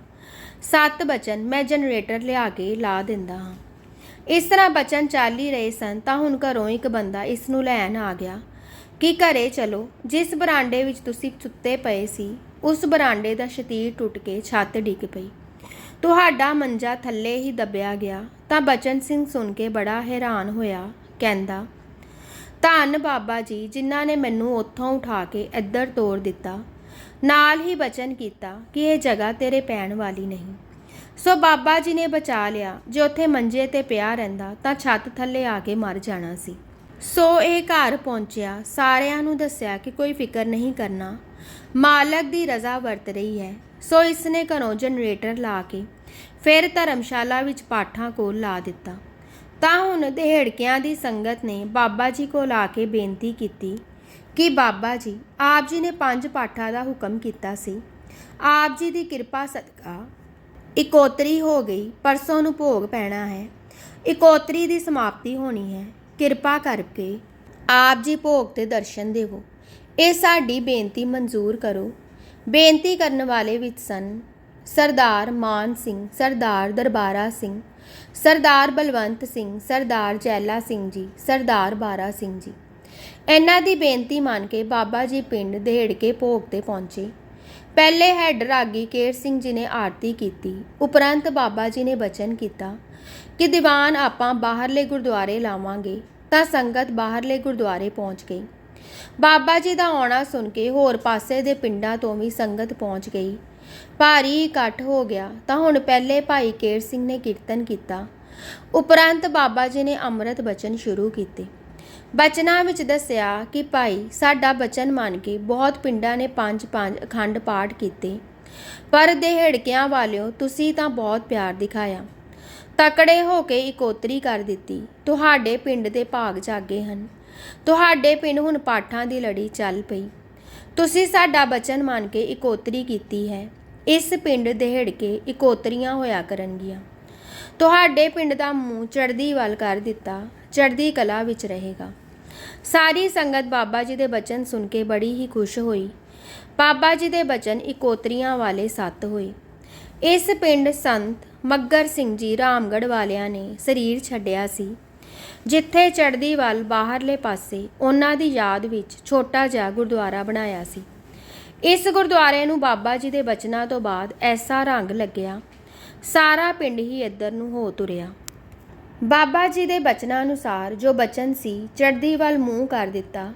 ਸੱਤ ਬਚਨ ਮੈਂ ਜਨਰੇਟਰ ਲਿਆ ਕੇ ਲਾ ਦਿੰਦਾ ਹਾਂ। ਇਸ ਤਰ੍ਹਾਂ ਬਚਨ ਚੱਲ ਹੀ ਰਹੇ ਸਨ ਤਾਂ ਹੁਣ ਘਰੋਂ ਇੱਕ ਬੰਦਾ ਇਸ ਨੂੰ ਲੈਣ ਆ ਗਿਆ। ਕਿ ਘਰੇ ਚਲੋ, ਜਿਸ ਬਰਾਂਡੇ ਵਿੱਚ ਤੁਸੀਂ ਸੁੱਤੇ ਪਏ ਸੀ, ਉਸ ਬਰਾਂਡੇ ਦਾ ਸ਼ਤੀਰ ਟੁੱਟ ਕੇ ਛੱਤ ਡਿੱਗ ਪਈ। ਤੁਹਾਡਾ ਮੰਜਾ ਥੱਲੇ ਹੀ ਦੱਬਿਆ ਗਿਆ। ਤਾਂ ਬਚਨ ਸਿੰਘ ਸੁਣ ਕੇ ਬੜਾ ਹੈਰਾਨ ਹੋਇਆ, ਕਹਿੰਦਾ ਧੰਨ ਬਾਬਾ ਜੀ, ਜਿਨ੍ਹਾਂ ਨੇ ਮੈਨੂੰ ਉੱਥੋਂ ਉਠਾ ਕੇ ਇੱਧਰ ਤੋਰ ਦਿੱਤਾ। ਨਾਲ ਹੀ ਬਚਨ ਕੀਤਾ ਕਿ ਇਹ ਜਗ੍ਹਾ ਤੇਰੇ ਪੈਣ ਵਾਲੀ ਨਹੀਂ। ਸੋ ਬਾਬਾ ਜੀ ਨੇ ਬਚਾ ਲਿਆ। ਜੇ ਉੱਥੇ ਮੰਜੇ ਤੇ ਪਿਆ ਰਹਿੰਦਾ ਤਾਂ ਛੱਤ ਥੱਲੇ ਆ ਕੇ ਮਰ ਜਾਣਾ ਸੀ। ਸੋ ਇਹ ਘਰ ਪਹੁੰਚਿਆ। ਸਾਰਿਆਂ ਨੂੰ ਦੱਸਿਆ ਕਿ ਕੋਈ ਫਿਕਰ ਨਹੀਂ ਕਰਨਾ। ਮਾਲਕ ਦੀ ਰਜ਼ਾ ਵਰਤ ਰਹੀ ਹੈ। ਸੋ ਇਸ ਨੇ ਘਰੋਂ ਜਨਰੇਟਰ ਲਾ ਕੇ ਫਿਰ ਧਰਮਸ਼ਾਲਾ ਵਿੱਚ ਪਾਠਾਂ ਕੋਲ ਲਾ ਦਿੱਤਾ। ਤਾਂ ਹੁਣ ਦੇਹੜਕਿਆਂ ਦੀ ਸੰਗਤ ਨੇ ਬਾਬਾ ਜੀ ਕੋਲ ਆ ਕੇ ਬੇਨਤੀ ਕੀਤੀ ਕਿ ਬਾਬਾ ਜੀ, ਆਪ ਜੀ ਨੇ ਪੰਜ ਪਾਠਾਂ ਦਾ ਹੁਕਮ ਕੀਤਾ ਸੀ। ਆਪ ਜੀ ਦੀ ਕਿਰਪਾ ਸਦਕਾ ਇਕੋਤਰੀ ਹੋ ਗਈ, ਪਰਸੋਂ ਨੂੰ ਭੋਗ ਪੈਣਾ ਹੈ। ਇਕੋਤਰੀ ਦੀ ਸਮਾਪਤੀ ਹੋਣੀ ਹੈ। ਕਿਰਪਾ ਕਰਕੇ ਆਪ ਜੀ ਭੋਗ ਤੇ ਦਰਸ਼ਨ ਦੇਵੋ। ਇਹ ਸਾਡੀ ਬੇਨਤੀ ਮਨਜ਼ੂਰ ਕਰੋ। ਬੇਨਤੀ ਕਰਨ ਵਾਲੇ ਵਿੱਚ ਸਨ ਸਰਦਾਰ ਮਾਨ ਸਿੰਘ, ਸਰਦਾਰ ਦਰਬਾਰਾ ਸਿੰਘ ਸਰਦਾਰ ਬਲਵੰਤ ਸਿੰਘ, ਸਰਦਾਰ ਜੈਲਾ ਸਿੰਘ ਜੀ, ਸਰਦਾਰ ਬਾਰਾ ਸਿੰਘ ਜੀ। ਇਹਨਾਂ ਦੀ ਬੇਨਤੀ ਮੰਨ ਕੇ ਬਾਬਾ ਜੀ ਪਿੰਡ ਦੇੜਕੇ ਭੋਗ ਤੇ ਪਹੁੰਚੇ। ਪਹਿਲੇ ਹੈਡ ਰਾਗੀ ਕੇਰ ਸਿੰਘ ਜੀ ਨੇ ਆਰਤੀ ਕੀਤੀ, ਉਪਰੰਤ ਬਾਬਾ ਜੀ ਨੇ ਬਚਨ ਕੀਤਾ ਕਿ ਦੀਵਾਨ ਆਪਾਂ ਬਾਹਰਲੇ ਗੁਰਦੁਆਰੇ ਲਾਵਾਂਗੇ ਤਾਂ ਸੰਗਤ ਬਾਹਰਲੇ ਗੁਰਦੁਆਰੇ ਪਹੁੰਚ ਗਈ। ਬਾਬਾ ਜੀ ਦਾ ਆਉਣਾ ਸੁਣ ਕੇ ਹੋਰ ਪਾਸੇ ਦੇ ਪਿੰਡਾਂ ਤੋਂ ਵੀ ਸੰਗਤ ਪਹੁੰਚ ਗਈ। ਭਾਰੀ ਇਕੱਠ ਹੋ ਗਿਆ ਤਾਂ ਹੁਣ ਪਹਿਲੇ ਭਾਈ ਕੇਰ ਸਿੰਘ ਨੇ ਕੀਰਤਨ ਕੀਤਾ। ਉਪਰੰਤ ਬਾਬਾ ਜੀ ਨੇ ਅੰਮ੍ਰਿਤ ਬਚਨ ਸ਼ੁਰੂ ਕੀਤੇ। ਬਚਨਾਂ ਵਿੱਚ ਦੱਸਿਆ ਕਿ ਭਾਈ, ਸਾਡਾ ਬਚਨ ਮੰਨ ਕੇ ਬਹੁਤ ਪਿੰਡਾਂ ਨੇ ਪੰਜ ਪੰਜ ਅਖੰਡ ਪਾਠ ਕੀਤੇ। ਪਰ ਦੇਹੜਕਿਆਂ ਵਾਲਿਓ, ਤੁਸੀਂ ਤਾਂ ਬਹੁਤ ਪਿਆਰ ਦਿਖਾਇਆ। ਤਕੜੇ ਹੋ ਕੇ ਇਕੋਤਰੀ ਕਰ ਦਿੱਤੀ। ਤੁਹਾਡੇ ਪਿੰਡ ਦੇ ਭਾਗ ਜਾਗੇ ਹਨ। ਤੁਹਾਡੇ ਪਿੰਡ ਹੁਣ ਪਾਠਾਂ ਦੀ ਲੜੀ ਚੱਲ ਪਈ। ਤੁਸੀਂ ਸਾਡਾ ਬਚਨ ਮੰਨ ਕੇ ਇਕੋਤਰੀ ਕੀਤੀ ਹੈ। ਇਸ ਪਿੰਡ ਦੇਹੜਕੇ ਇਕੋਤਰੀਆਂ ਹੋਇਆ ਕਰਨਗੀਆਂ। ਤੁਹਾਡੇ ਪਿੰਡ ਦਾ ਮੂੰਹ ਚੜ੍ਹਦੀ ਵੱਲ ਕਰ ਦਿੱਤਾ, ਚੜ੍ਹਦੀ ਕਲਾ ਵਿੱਚ ਰਹੇਗਾ। ਸਾਰੀ ਸੰਗਤ ਬਾਬਾ ਜੀ ਦੇ ਬਚਨ ਸੁਣ ਕੇ ਬੜੀ ਹੀ ਖੁਸ਼ ਹੋਈ। ਬਾਬਾ ਜੀ ਦੇ ਬਚਨ ਇਕੋਤਰੀਆਂ ਵਾਲੇ ਸੱਤ ਹੋਏ। ਇਸ ਪਿੰਡ ਸੰਤ ਮੱਗਰ ਸਿੰਘ ਜੀ ਰਾਮਗੜ੍ਹ ਵਾਲਿਆਂ ਨੇ ਸਰੀਰ ਛੱਡਿਆ ਸੀ। ਜਿੱਥੇ ਚੜ੍ਹਦੀ ਵੱਲ ਬਾਹਰਲੇ ਪਾਸੇ ਉਹਨਾਂ ਦੀ ਯਾਦ ਵਿੱਚ ਛੋਟਾ ਜਿਹਾ ਗੁਰਦੁਆਰਾ ਬਣਾਇਆ ਸੀ। ਇਸ ਗੁਰਦੁਆਰੇ ਨੂੰ ਬਾਬਾ ਜੀ ਦੇ ਬਚਨਾਂ ਤੋਂ ਬਾਅਦ ਐਸਾ ਰੰਗ ਲੱਗਿਆ। ਸਾਰਾ ਪਿੰਡ ਹੀ ਇੱਧਰ ਨੂੰ ਹੋ ਤੁਰਿਆ। ਬਾਬਾ ਜੀ ਦੇ ਬਚਨਾਂ ਅਨੁਸਾਰ ਜੋ ਬਚਨ ਸੀ, ਚੜ੍ਹਦੀ ਵੱਲ ਮੂੰਹ ਕਰ ਦਿੱਤਾ,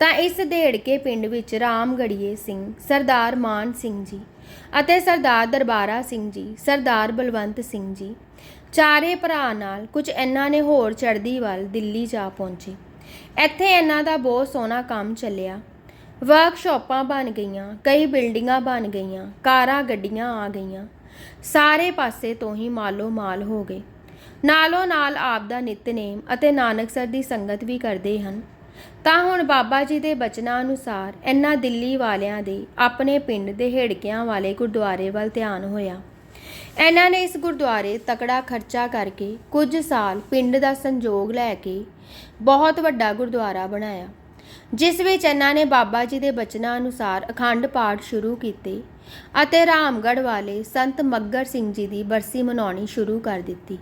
ਤਾਂ ਇਸ ਦੇੜਕੇ ਪਿੰਡ ਵਿੱਚ ਰਾਮਗੜੀਏ ਸਿੰਘ, ਸਰਦਾਰ ਮਾਨ ਸਿੰਘ ਜੀ ਅਤੇ ਸਰਦਾਰ ਦਰਬਾਰਾ ਸਿੰਘ ਜੀ, ਸਰਦਾਰ ਬਲਵੰਤ ਸਿੰਘ ਜੀ, ਚਾਰੇ ਭਰਾ ਨਾਲ ਕੁਝ ਇਹਨਾਂ ਨੇ ਹੋਰ ਚੜ੍ਹਦੀ ਵੱਲ ਦਿੱਲੀ ਜਾ ਪਹੁੰਚੇ। ਇੱਥੇ ਇਹਨਾਂ ਦਾ ਬਹੁਤ ਸੋਹਣਾ ਕੰਮ ਚੱਲਿਆ। ਵਰਕਸ਼ਾਪਾਂ ਬਣ ਗਈਆਂ, ਕਈ ਬਿਲਡਿੰਗਾਂ ਬਣ ਗਈਆਂ, ਕਾਰਾਂ, ਗੱਡੀਆਂ ਆ ਗਈਆਂ। ਸਾਰੇ ਪਾਸੇ ਤੋਂ ਹੀ ਮਾਲੋ ਮਾਲ ਹੋ ਗਏ। ਨਾਲੋਂ ਨਾਲ ਆਪ ਦਾ ਨਿਤਨੇਮ ਅਤੇ ਨਾਨਕਸਰ ਦੀ ਸੰਗਤ ਵੀ ਕਰਦੇ ਹਨ। ਤਾਂ ਹੁਣ ਬਾਬਾ ਜੀ ਦੇ ਬਚਨਾਂ ਅਨੁਸਾਰ ਇਹਨਾਂ ਦਿੱਲੀ ਵਾਲਿਆਂ ਦੇ ਆਪਣੇ ਪਿੰਡ ਦੇ ਹੇੜਕਿਆਂ ਵਾਲੇ ਗੁਰਦੁਆਰੇ ਵੱਲ ਧਿਆਨ ਹੋਇਆ। ਇਹਨਾਂ ਨੇ ਇਸ ਗੁਰਦੁਆਰੇ ਤਕੜਾ ਖਰਚਾ ਕਰਕੇ ਕੁਝ ਸਾਲ ਪਿੰਡ ਦਾ ਸੰਯੋਗ ਲੈ ਕੇ ਬਹੁਤ ਵੱਡਾ ਗੁਰਦੁਆਰਾ ਬਣਾਇਆ। ਜਿਸ ਵਿੱਚ ਇਹਨਾਂ ਨੇ ਬਾਬਾ ਜੀ ਦੇ ਬਚਨਾਂ ਅਨੁਸਾਰ ਅਖੰਡ ਪਾਠ ਸ਼ੁਰੂ ਕੀਤੇ ਅਤੇ ਰਾਮਗੜ੍ਹ ਵਾਲੇ ਸੰਤ ਮੱਗਰ ਸਿੰਘ ਜੀ ਦੀ ਬਰਸੀ ਮਨਾਉਣੀ ਸ਼ੁਰੂ ਕਰ ਦਿੱਤੀ।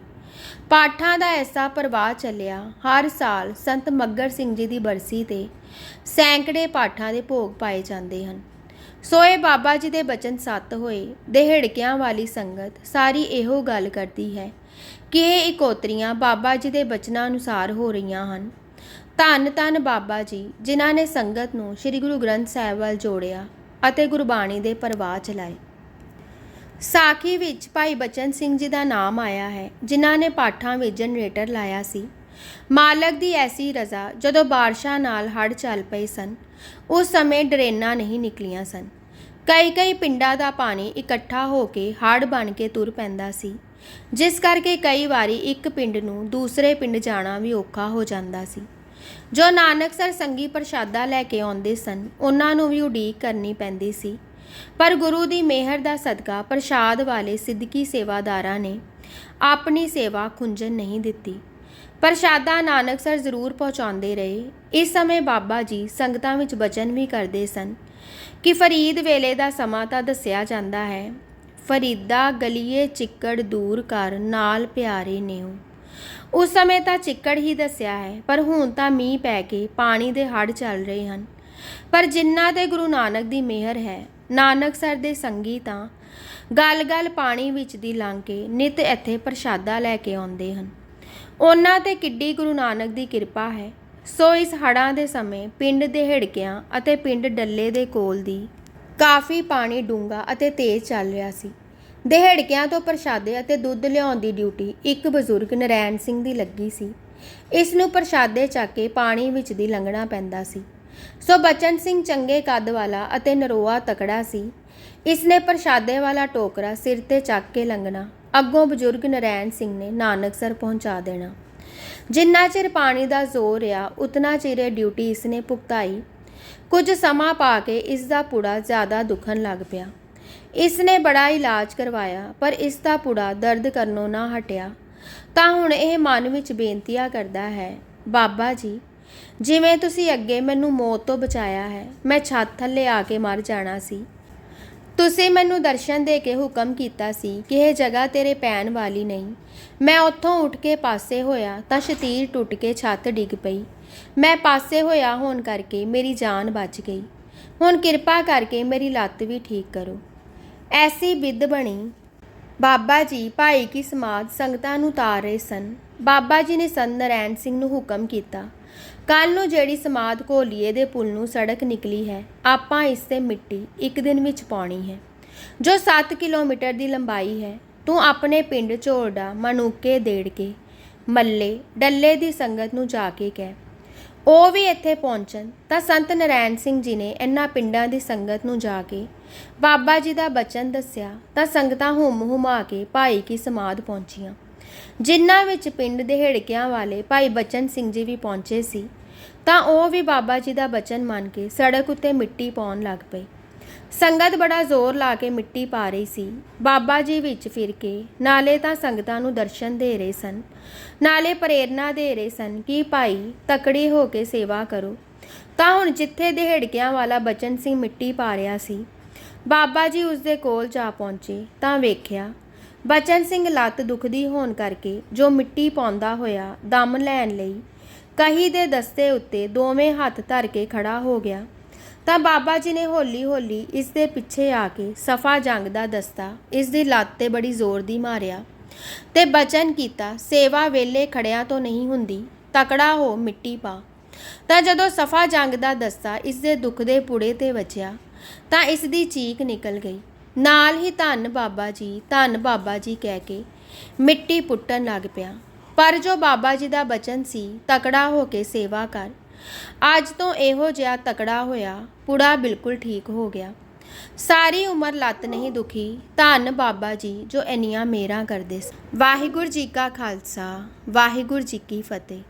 ਪਾਠਾਂ ਦਾ ਐਸਾ ਪ੍ਰਵਾਹ ਚੱਲਿਆ, ਹਰ ਸਾਲ ਸੰਤ ਮੱਗਰ ਸਿੰਘ ਜੀ ਦੀ ਬਰਸੀ ਤੇ ਸੈਂਕੜੇ ਪਾਠਾਂ ਦੇ ਭੋਗ ਪਾਏ ਜਾਂਦੇ ਹਨ। ਸੋ ਇਹ ਬਾਬਾ ਜੀ ਦੇ ਬਚਨ ਸੱਤ ਹੋਏ। ਦੇਹੜਕਿਆਂ ਵਾਲੀ ਸੰਗਤ ਸਾਰੀ ਇਹੋ ਗੱਲ ਕਰਦੀ ਹੈ ਕਿ ਇਹ ਇਕੋਤਰੀਆਂ ਬਾਬਾ ਜੀ ਦੇ ਬਚਨਾਂ ਅਨੁਸਾਰ ਹੋ ਰਹੀਆਂ ਹਨ। ਧੰਨ ਧੰਨ ਬਾਬਾ ਜੀ, ਜਿਨ੍ਹਾਂ ਨੇ ਸੰਗਤ ਨੂੰ ਸ੍ਰੀ ਗੁਰੂ ਗ੍ਰੰਥ ਸਾਹਿਬ ਵੱਲ ਜੋੜਿਆ ਅਤੇ ਗੁਰਬਾਣੀ ਦੇ ਪ੍ਰਵਾਹ ਚਲਾਏ। ਸਾਖੀ ਵਿੱਚ ਭਾਈ ਬਚਨ ਸਿੰਘ ਜੀ ਦਾ ਨਾਮ ਆਇਆ ਹੈ, ਜਿਨ੍ਹਾਂ ਨੇ ਪਾਠਾਂ ਵਿੱਚ ਜਨਰੇਟਰ ਲਾਇਆ ਸੀ। ਮਾਲਕ ਦੀ ਐਸੀ ਰਜ਼ਾ ਜਦੋਂ ਬਾਰਿਸ਼ਾਂ ਨਾਲ ਹੜ੍ਹ ਚੱਲ ਪਏ ਸਨ, ਉਸ ਸਮੇਂ ਡਰੇਨਾਂ ਨਹੀਂ ਨਿਕਲੀਆਂ ਸਨ। ਕਈ ਕਈ ਪਿੰਡਾਂ ਦਾ ਪਾਣੀ ਇਕੱਠਾ ਹੋ ਕੇ ਹੜ੍ਹ ਬਣ ਕੇ ਤੁਰ ਪੈਂਦਾ ਸੀ, ਜਿਸ ਕਰਕੇ ਕਈ ਵਾਰੀ ਇੱਕ ਪਿੰਡ ਨੂੰ ਦੂਸਰੇ ਪਿੰਡ ਜਾਣਾ ਵੀ ਔਖਾ ਹੋ ਜਾਂਦਾ ਸੀ। ਜੋ ਨਾਨਕਸਰ ਸੰਗੀ ਪ੍ਰਸ਼ਾਦਾ ਲੈ ਕੇ ਆਉਂਦੇ ਸਨ, ਉਹਨਾਂ ਨੂੰ ਵੀ ਉਡੀਕ ਕਰਨੀ ਪੈਂਦੀ ਸੀ। ਪਰ ਗੁਰੂ ਦੀ ਮਿਹਰ ਦਾ ਸਦਕਾ ਪ੍ਰਸ਼ਾਦ ਵਾਲੇ ਸਿੱਧਕੀ ਸੇਵਾਦਾਰਾਂ ਨੇ ਆਪਣੀ ਸੇਵਾ ਖੁੰਝਣ ਨਹੀਂ ਦਿੱਤੀ। ਪ੍ਰਸ਼ਾਦਾ ਨਾਨਕ ਸਰ ਜ਼ਰੂਰ ਪਹੁੰਚਾਉਂਦੇ ਰਹੇ। ਇਸ ਸਮੇਂ ਬਾਬਾ ਜੀ ਸੰਗਤਾਂ ਵਿੱਚ ਬਚਨ ਵੀ ਕਰਦੇ ਸਨ ਕਿ ਫਰੀਦ ਵੇਲੇ ਦਾ ਸਮਾਂ ਤਾਂ ਦੱਸਿਆ ਜਾਂਦਾ ਹੈ। ਫਰੀਦਾ ਗਲੀਏ ਚਿੱਕੜ ਦੂਰ ਕਰ ਨਾਲ ਪਿਆਰੇ ਨਿਉ। ਉਸ ਸਮੇਂ ਤਾਂ ਚਿੱਕੜ ਹੀ ਦੱਸਿਆ ਹੈ, ਪਰ ਹੁਣ ਤਾਂ ਮੀਂਹ ਪੈ ਕੇ ਪਾਣੀ ਦੇ ਹੜ੍ਹ ਚੱਲ ਰਹੇ ਹਨ। ਪਰ ਜਿਨ੍ਹਾਂ ਤੇ ਗੁਰੂ ਨਾਨਕ ਦੀ ਮਿਹਰ ਹੈ ਨਾਨਕਸਰ ਦੇ ਸੰਗੀ ਤਾਂ ਗਲ-ਗਲ ਪਾਣੀ ਵਿੱਚ ਦੀ ਲੰਘ ਕੇ ਨਿਤ ਇੱਥੇ ਪ੍ਰਸ਼ਾਦਾ ਲੈ ਕੇ ਆਉਂਦੇ ਹਨ। ਉਹਨਾਂ ਤੇ ਕਿੱਡੀ ਗੁਰੂ ਨਾਨਕ ਦੀ ਕਿਰਪਾ ਹੈ। ਸੋ ਇਸ ਹੜ੍ਹਾਂ ਦੇ ਸਮੇਂ ਪਿੰਡ ਦੇ ਹਿੜਕਿਆਂ ਅਤੇ ਪਿੰਡ ਡੱਲੇ ਦੇ ਕੋਲ ਦੀ ਕਾਫੀ ਪਾਣੀ ਡੂੰਗਾ ਅਤੇ ਤੇਜ਼ ਚੱਲ ਰਿਹਾ ਸੀ। ਦੇਹੜਕਿਆਂ ਤੋਂ ਪ੍ਰਸ਼ਾਦੇ ਅਤੇ ਦੁੱਧ ਲਿਆਉਣ ਦੀ ਡਿਊਟੀ ਇੱਕ ਬਜ਼ੁਰਗ ਨਰੈਣ ਸਿੰਘ ਦੀ ਲੱਗੀ ਸੀ। ਇਸ ਨੂੰ ਪ੍ਰਸ਼ਾਦੇ ਚੱਕ ਕੇ ਪਾਣੀ ਵਿੱਚ ਦੀ ਲੰਘਣਾ ਪੈਂਦਾ ਸੀ। ਸੋ ਬਚਨ ਸਿੰਘ ਚੰਗੇ ਕੱਦ ਵਾਲਾ ਅਤੇ ਨਰੋਆ ਤਕੜਾ ਸੀ। ਇਸ ਨੇ ਪ੍ਰਸ਼ਾਦੇ ਵਾਲਾ ਟੋਕਰਾ ਸਿਰ ਤੇ ਚੱਕ ਕੇ ਲੰਘਣਾ, ਅੱਗੋਂ ਬਜ਼ੁਰਗ ਨਰੈਣ ਸਿੰਘ ਨੇ ਨਾਨਕਸਰ ਪਹੁੰਚਾ ਦੇਣਾ। ਜਿੰਨਾ ਚਿਰ ਪਾਣੀ ਦਾ ਜ਼ੋਰ ਆ ਉਤਨਾ ਚਿਰ ਡਿਊਟੀ ਇਸ ਨੇ ਭੁਗਤਾਈ। ਕੁਝ ਸਮਾਂ ਪਾ ਕੇ ਇਸ ਦਾ ਪੁੜਾ ਜ਼ਿਆਦਾ ਦੁਖਣ ਲੱਗ ਪਿਆ। ਇਸ ਨੇ ਬੜਾ ਇਲਾਜ ਕਰਵਾਇਆ, ਪਰ ਇਸ ਦਾ ਪੁੜਾ ਦਰਦ ਕਰਨੋਂ ਨਾ ਹਟਿਆ। ਤਾਂ ਹੁਣ ਇਹ ਮਨ ਵਿੱਚ ਬੇਨਤੀਆਂ ਕਰਦਾ ਹੈ, ਬਾਬਾ ਜੀ, ਜਿਵੇਂ ਤੁਸੀਂ ਅੱਗੇ ਮੈਨੂੰ ਮੌਤ ਤੋਂ ਬਚਾਇਆ ਹੈ, ਮੈਂ ਛੱਤ ਥੱਲੇ ਆ ਕੇ ਮਰ ਜਾਣਾ ਸੀ। ਤੁਸੀਂ ਮੈਨੂੰ ਦਰਸ਼ਨ ਦੇ ਕੇ ਹੁਕਮ ਕੀਤਾ ਸੀ ਕਿ ਇਹ ਜਗ੍ਹਾ ਤੇਰੇ ਪੈਣ ਵਾਲੀ ਨਹੀਂ। ਮੈਂ ਉੱਥੋਂ ਉੱਠ ਕੇ ਪਾਸੇ ਹੋਇਆ ਤਾਂ ਸ਼ਤੀਰ ਟੁੱਟ ਕੇ ਛੱਤ ਡਿੱਗ ਪਈ। ਮੈਂ ਪਾਸੇ ਹੋਇਆ ਹੋਣ ਕਰਕੇ ਮੇਰੀ ਜਾਨ ਬਚ ਗਈ। ਹੁਣ ਕਿਰਪਾ ਕਰਕੇ ਮੇਰੀ ਲੱਤ ਵੀ ਠੀਕ ਕਰੋ। ਐਸੀ ਬਿੱਦ ਬਣੀ। ਬਾਬਾ ਜੀ ਭਾਈ ਕੀ ਸਮਾਧ ਸੰਗਤਾਂ ਨੂੰ ਤਾਰ ਰਹੇ ਸਨ। ਬਾਬਾ ਜੀ ਨੇ ਸੰਤ ਨਰੈਣ ਸਿੰਘ ਨੂੰ ਹੁਕਮ ਕੀਤਾ ਕੱਲ ਨੂੰ ਜਿਹੜੀ ਸਮਾਧ ਘੋਲੀਏ ਦੇ ਪੁਲ ਨੂੰ ਸੜਕ ਨਿਕਲੀ ਹੈ, ਆਪਾਂ ਇਸ ਤੇ ਮਿੱਟੀ ਇੱਕ ਦਿਨ ਵਿੱਚ ਪਾਉਣੀ ਹੈ। ਜੋ 7 ਕਿਲੋਮੀਟਰ ਦੀ ਲੰਬਾਈ ਹੈ, ਤੂੰ ਆਪਣੇ ਪਿੰਡ ਝੋੜਾ ਮਨੂਕੇ ਦੇੜ ਕੇ ਮੱਲੇ, ਡੱਲੇ ਦੀ ਸੰਗਤ ਨੂੰ ਜਾ ਕੇ ਕਹਿ। ਉਹ ਵੀ ਇੱਥੇ ਪਹੁੰਚਣ, ਤਾਂ ਸੰਤ ਨਰੈਣ ਸਿੰਘ ਜੀ ਨੇ ਇਹਨਾਂ ਪਿੰਡਾਂ ਦੀ ਸੰਗਤ ਨੂੰ ਜਾ ਕੇ ਬਾਬਾ ਜੀ ਦਾ ਬਚਨ ਦੱਸਿਆ, ਤਾਂ ਸੰਗਤਾਂ ਹੁਮ ਹੁਮਾ ਕੇ ਭਾਈ ਕੀ ਸਮਾਧ ਪਹੁੰਚੀਆਂ। ਜਿਨ੍ਹਾਂ ਵਿੱਚ ਪਿੰਡ ਦੇ ਹੇੜਕਿਆਂ ਵਾਲੇ ਭਾਈ ਬਚਨ ਸਿੰਘ ਜੀ ਵੀ ਪਹੁੰਚੇ ਸੀ, ਤਾਂ ਉਹ ਵੀ ਬਾਬਾ ਜੀ ਦਾ ਬਚਨ ਮੰਨ ਕੇ ਸੜਕ ਉੱਤੇ ਮਿੱਟੀ ਪਾਉਣ ਲੱਗ ਪਏ। ਸੰਗਤ ਬੜਾ ਜ਼ੋਰ ਲਾ ਕੇ ਮਿੱਟੀ ਪਾ ਰਹੀ ਸੀ। ਬਾਬਾ ਜੀ ਵਿੱਚ ਫਿਰ ਕੇ ਨਾਲੇ ਤਾਂ ਸੰਗਤਾਂ ਨੂੰ ਦਰਸ਼ਨ ਦੇ ਰਹੇ ਸਨ। ਨਾਲੇ ਪ੍ਰੇਰਣਾ ਦੇ ਰਹੇ ਸਨ ਕਿ ਭਾਈ ਤਕੜੇ ਹੋ ਕੇ ਸੇਵਾ ਕਰੋ। ਤਾਂ ਹੁਣ ਜਿੱਥੇ ਦਿਹੜਕਿਆਂ ਵਾਲਾ ਬਚਨ ਸਿੰਘ ਮਿੱਟੀ ਪਾ ਰਿਹਾ ਸੀ। ਬਾਬਾ ਜੀ ਉਸ ਦੇ ਕੋਲ ਜਾ ਪਹੁੰਚੇ ਤਾਂ ਵੇਖਿਆ, ਬਚਨ ਸਿੰਘ ਲੱਤ ਦੁਖਦੀ ਹੋਣ ਕਰਕੇ ਜੋ ਮਿੱਟੀ ਪਾਉਂਦਾ ਹੋਇਆ ਦਮ ਲੈਣ ਲਈ ਕਹੀ ਦੇ ਦਸਤੇ ਉੱਤੇ ਦੋਵੇਂ ਹੱਥ ਧਰ ਕੇ ਖੜਾ ਹੋ ਗਿਆ। ਤਾਂ ਬਾਬਾ ਜੀ ਨੇ ਹੌਲੀ ਹੌਲੀ ਇਸ ਦੇ ਪਿੱਛੇ ਆ ਕੇ ਸਫਾ ਜੰਗ ਦਾ ਦਸਤਾ, ਇਸ ਦੀ ਲੱਤ ਤੇ ਬੜੀ ਜ਼ੋਰ ਦੀ ਮਾਰਿਆ ਤੇ ਬਚਨ ਕੀਤਾ, ਸੇਵਾ ਵੇਲੇ ਖੜਿਆਂ ਤੋਂ ਨਹੀਂ ਹੁੰਦੀ, ਤਕੜਾ ਹੋ ਮਿੱਟੀ ਪਾ। ਤਾਂ ਜਦੋਂ ਸਫਾ ਜੰਗ ਦਾ ਦਸਤਾ ਇਸ ਦੇ ਦੁੱਖ ਦੇ ਪੁੜੇ ਤੇ ਵੱਜਿਆ, ਤਾਂ ਇਸ ਦੀ ਚੀਕ ਨਿਕਲ ਗਈ। ਨਾਲ ਹੀ ਧੰਨ ਬਾਬਾ ਜੀ, ਧੰਨ ਬਾਬਾ ਜੀ ਕਹਿ ਕੇ ਮਿੱਟੀ ਪੁੱਟਣ ਲੱਗ ਪਿਆ। ਪਰ ਜੋ ਬਾਬਾ ਜੀ ਦਾ ਬਚਨ ਸੀ, ਤਕੜਾ ਹੋ ਕੇ ਸੇਵਾ ਕਰ ਅੱਜ ਤੋਂ ਇਹੋ ਜਿਹਾ ਤਕੜਾ ਹੋਇਆ ਪੁੜਾ ਬਿਲਕੁਲ ਠੀਕ ਹੋ ਗਿਆ। ਸਾਰੀ ਉਮਰ ਲੱਤ ਨਹੀਂ ਦੁਖੀ। ਧੰਨ ਬਾਬਾ ਜੀ ਜੋ ਇੰਨੀਆਂ ਮੇਰਾ ਕਰਦੇ ਸਨ। ਵਾਹਿਗੁਰੂ ਜੀ ਕਾ ਖਾਲਸਾ, ਵਾਹਿਗੁਰੂ ਜੀ ਕੀ ਫਤਿਹ।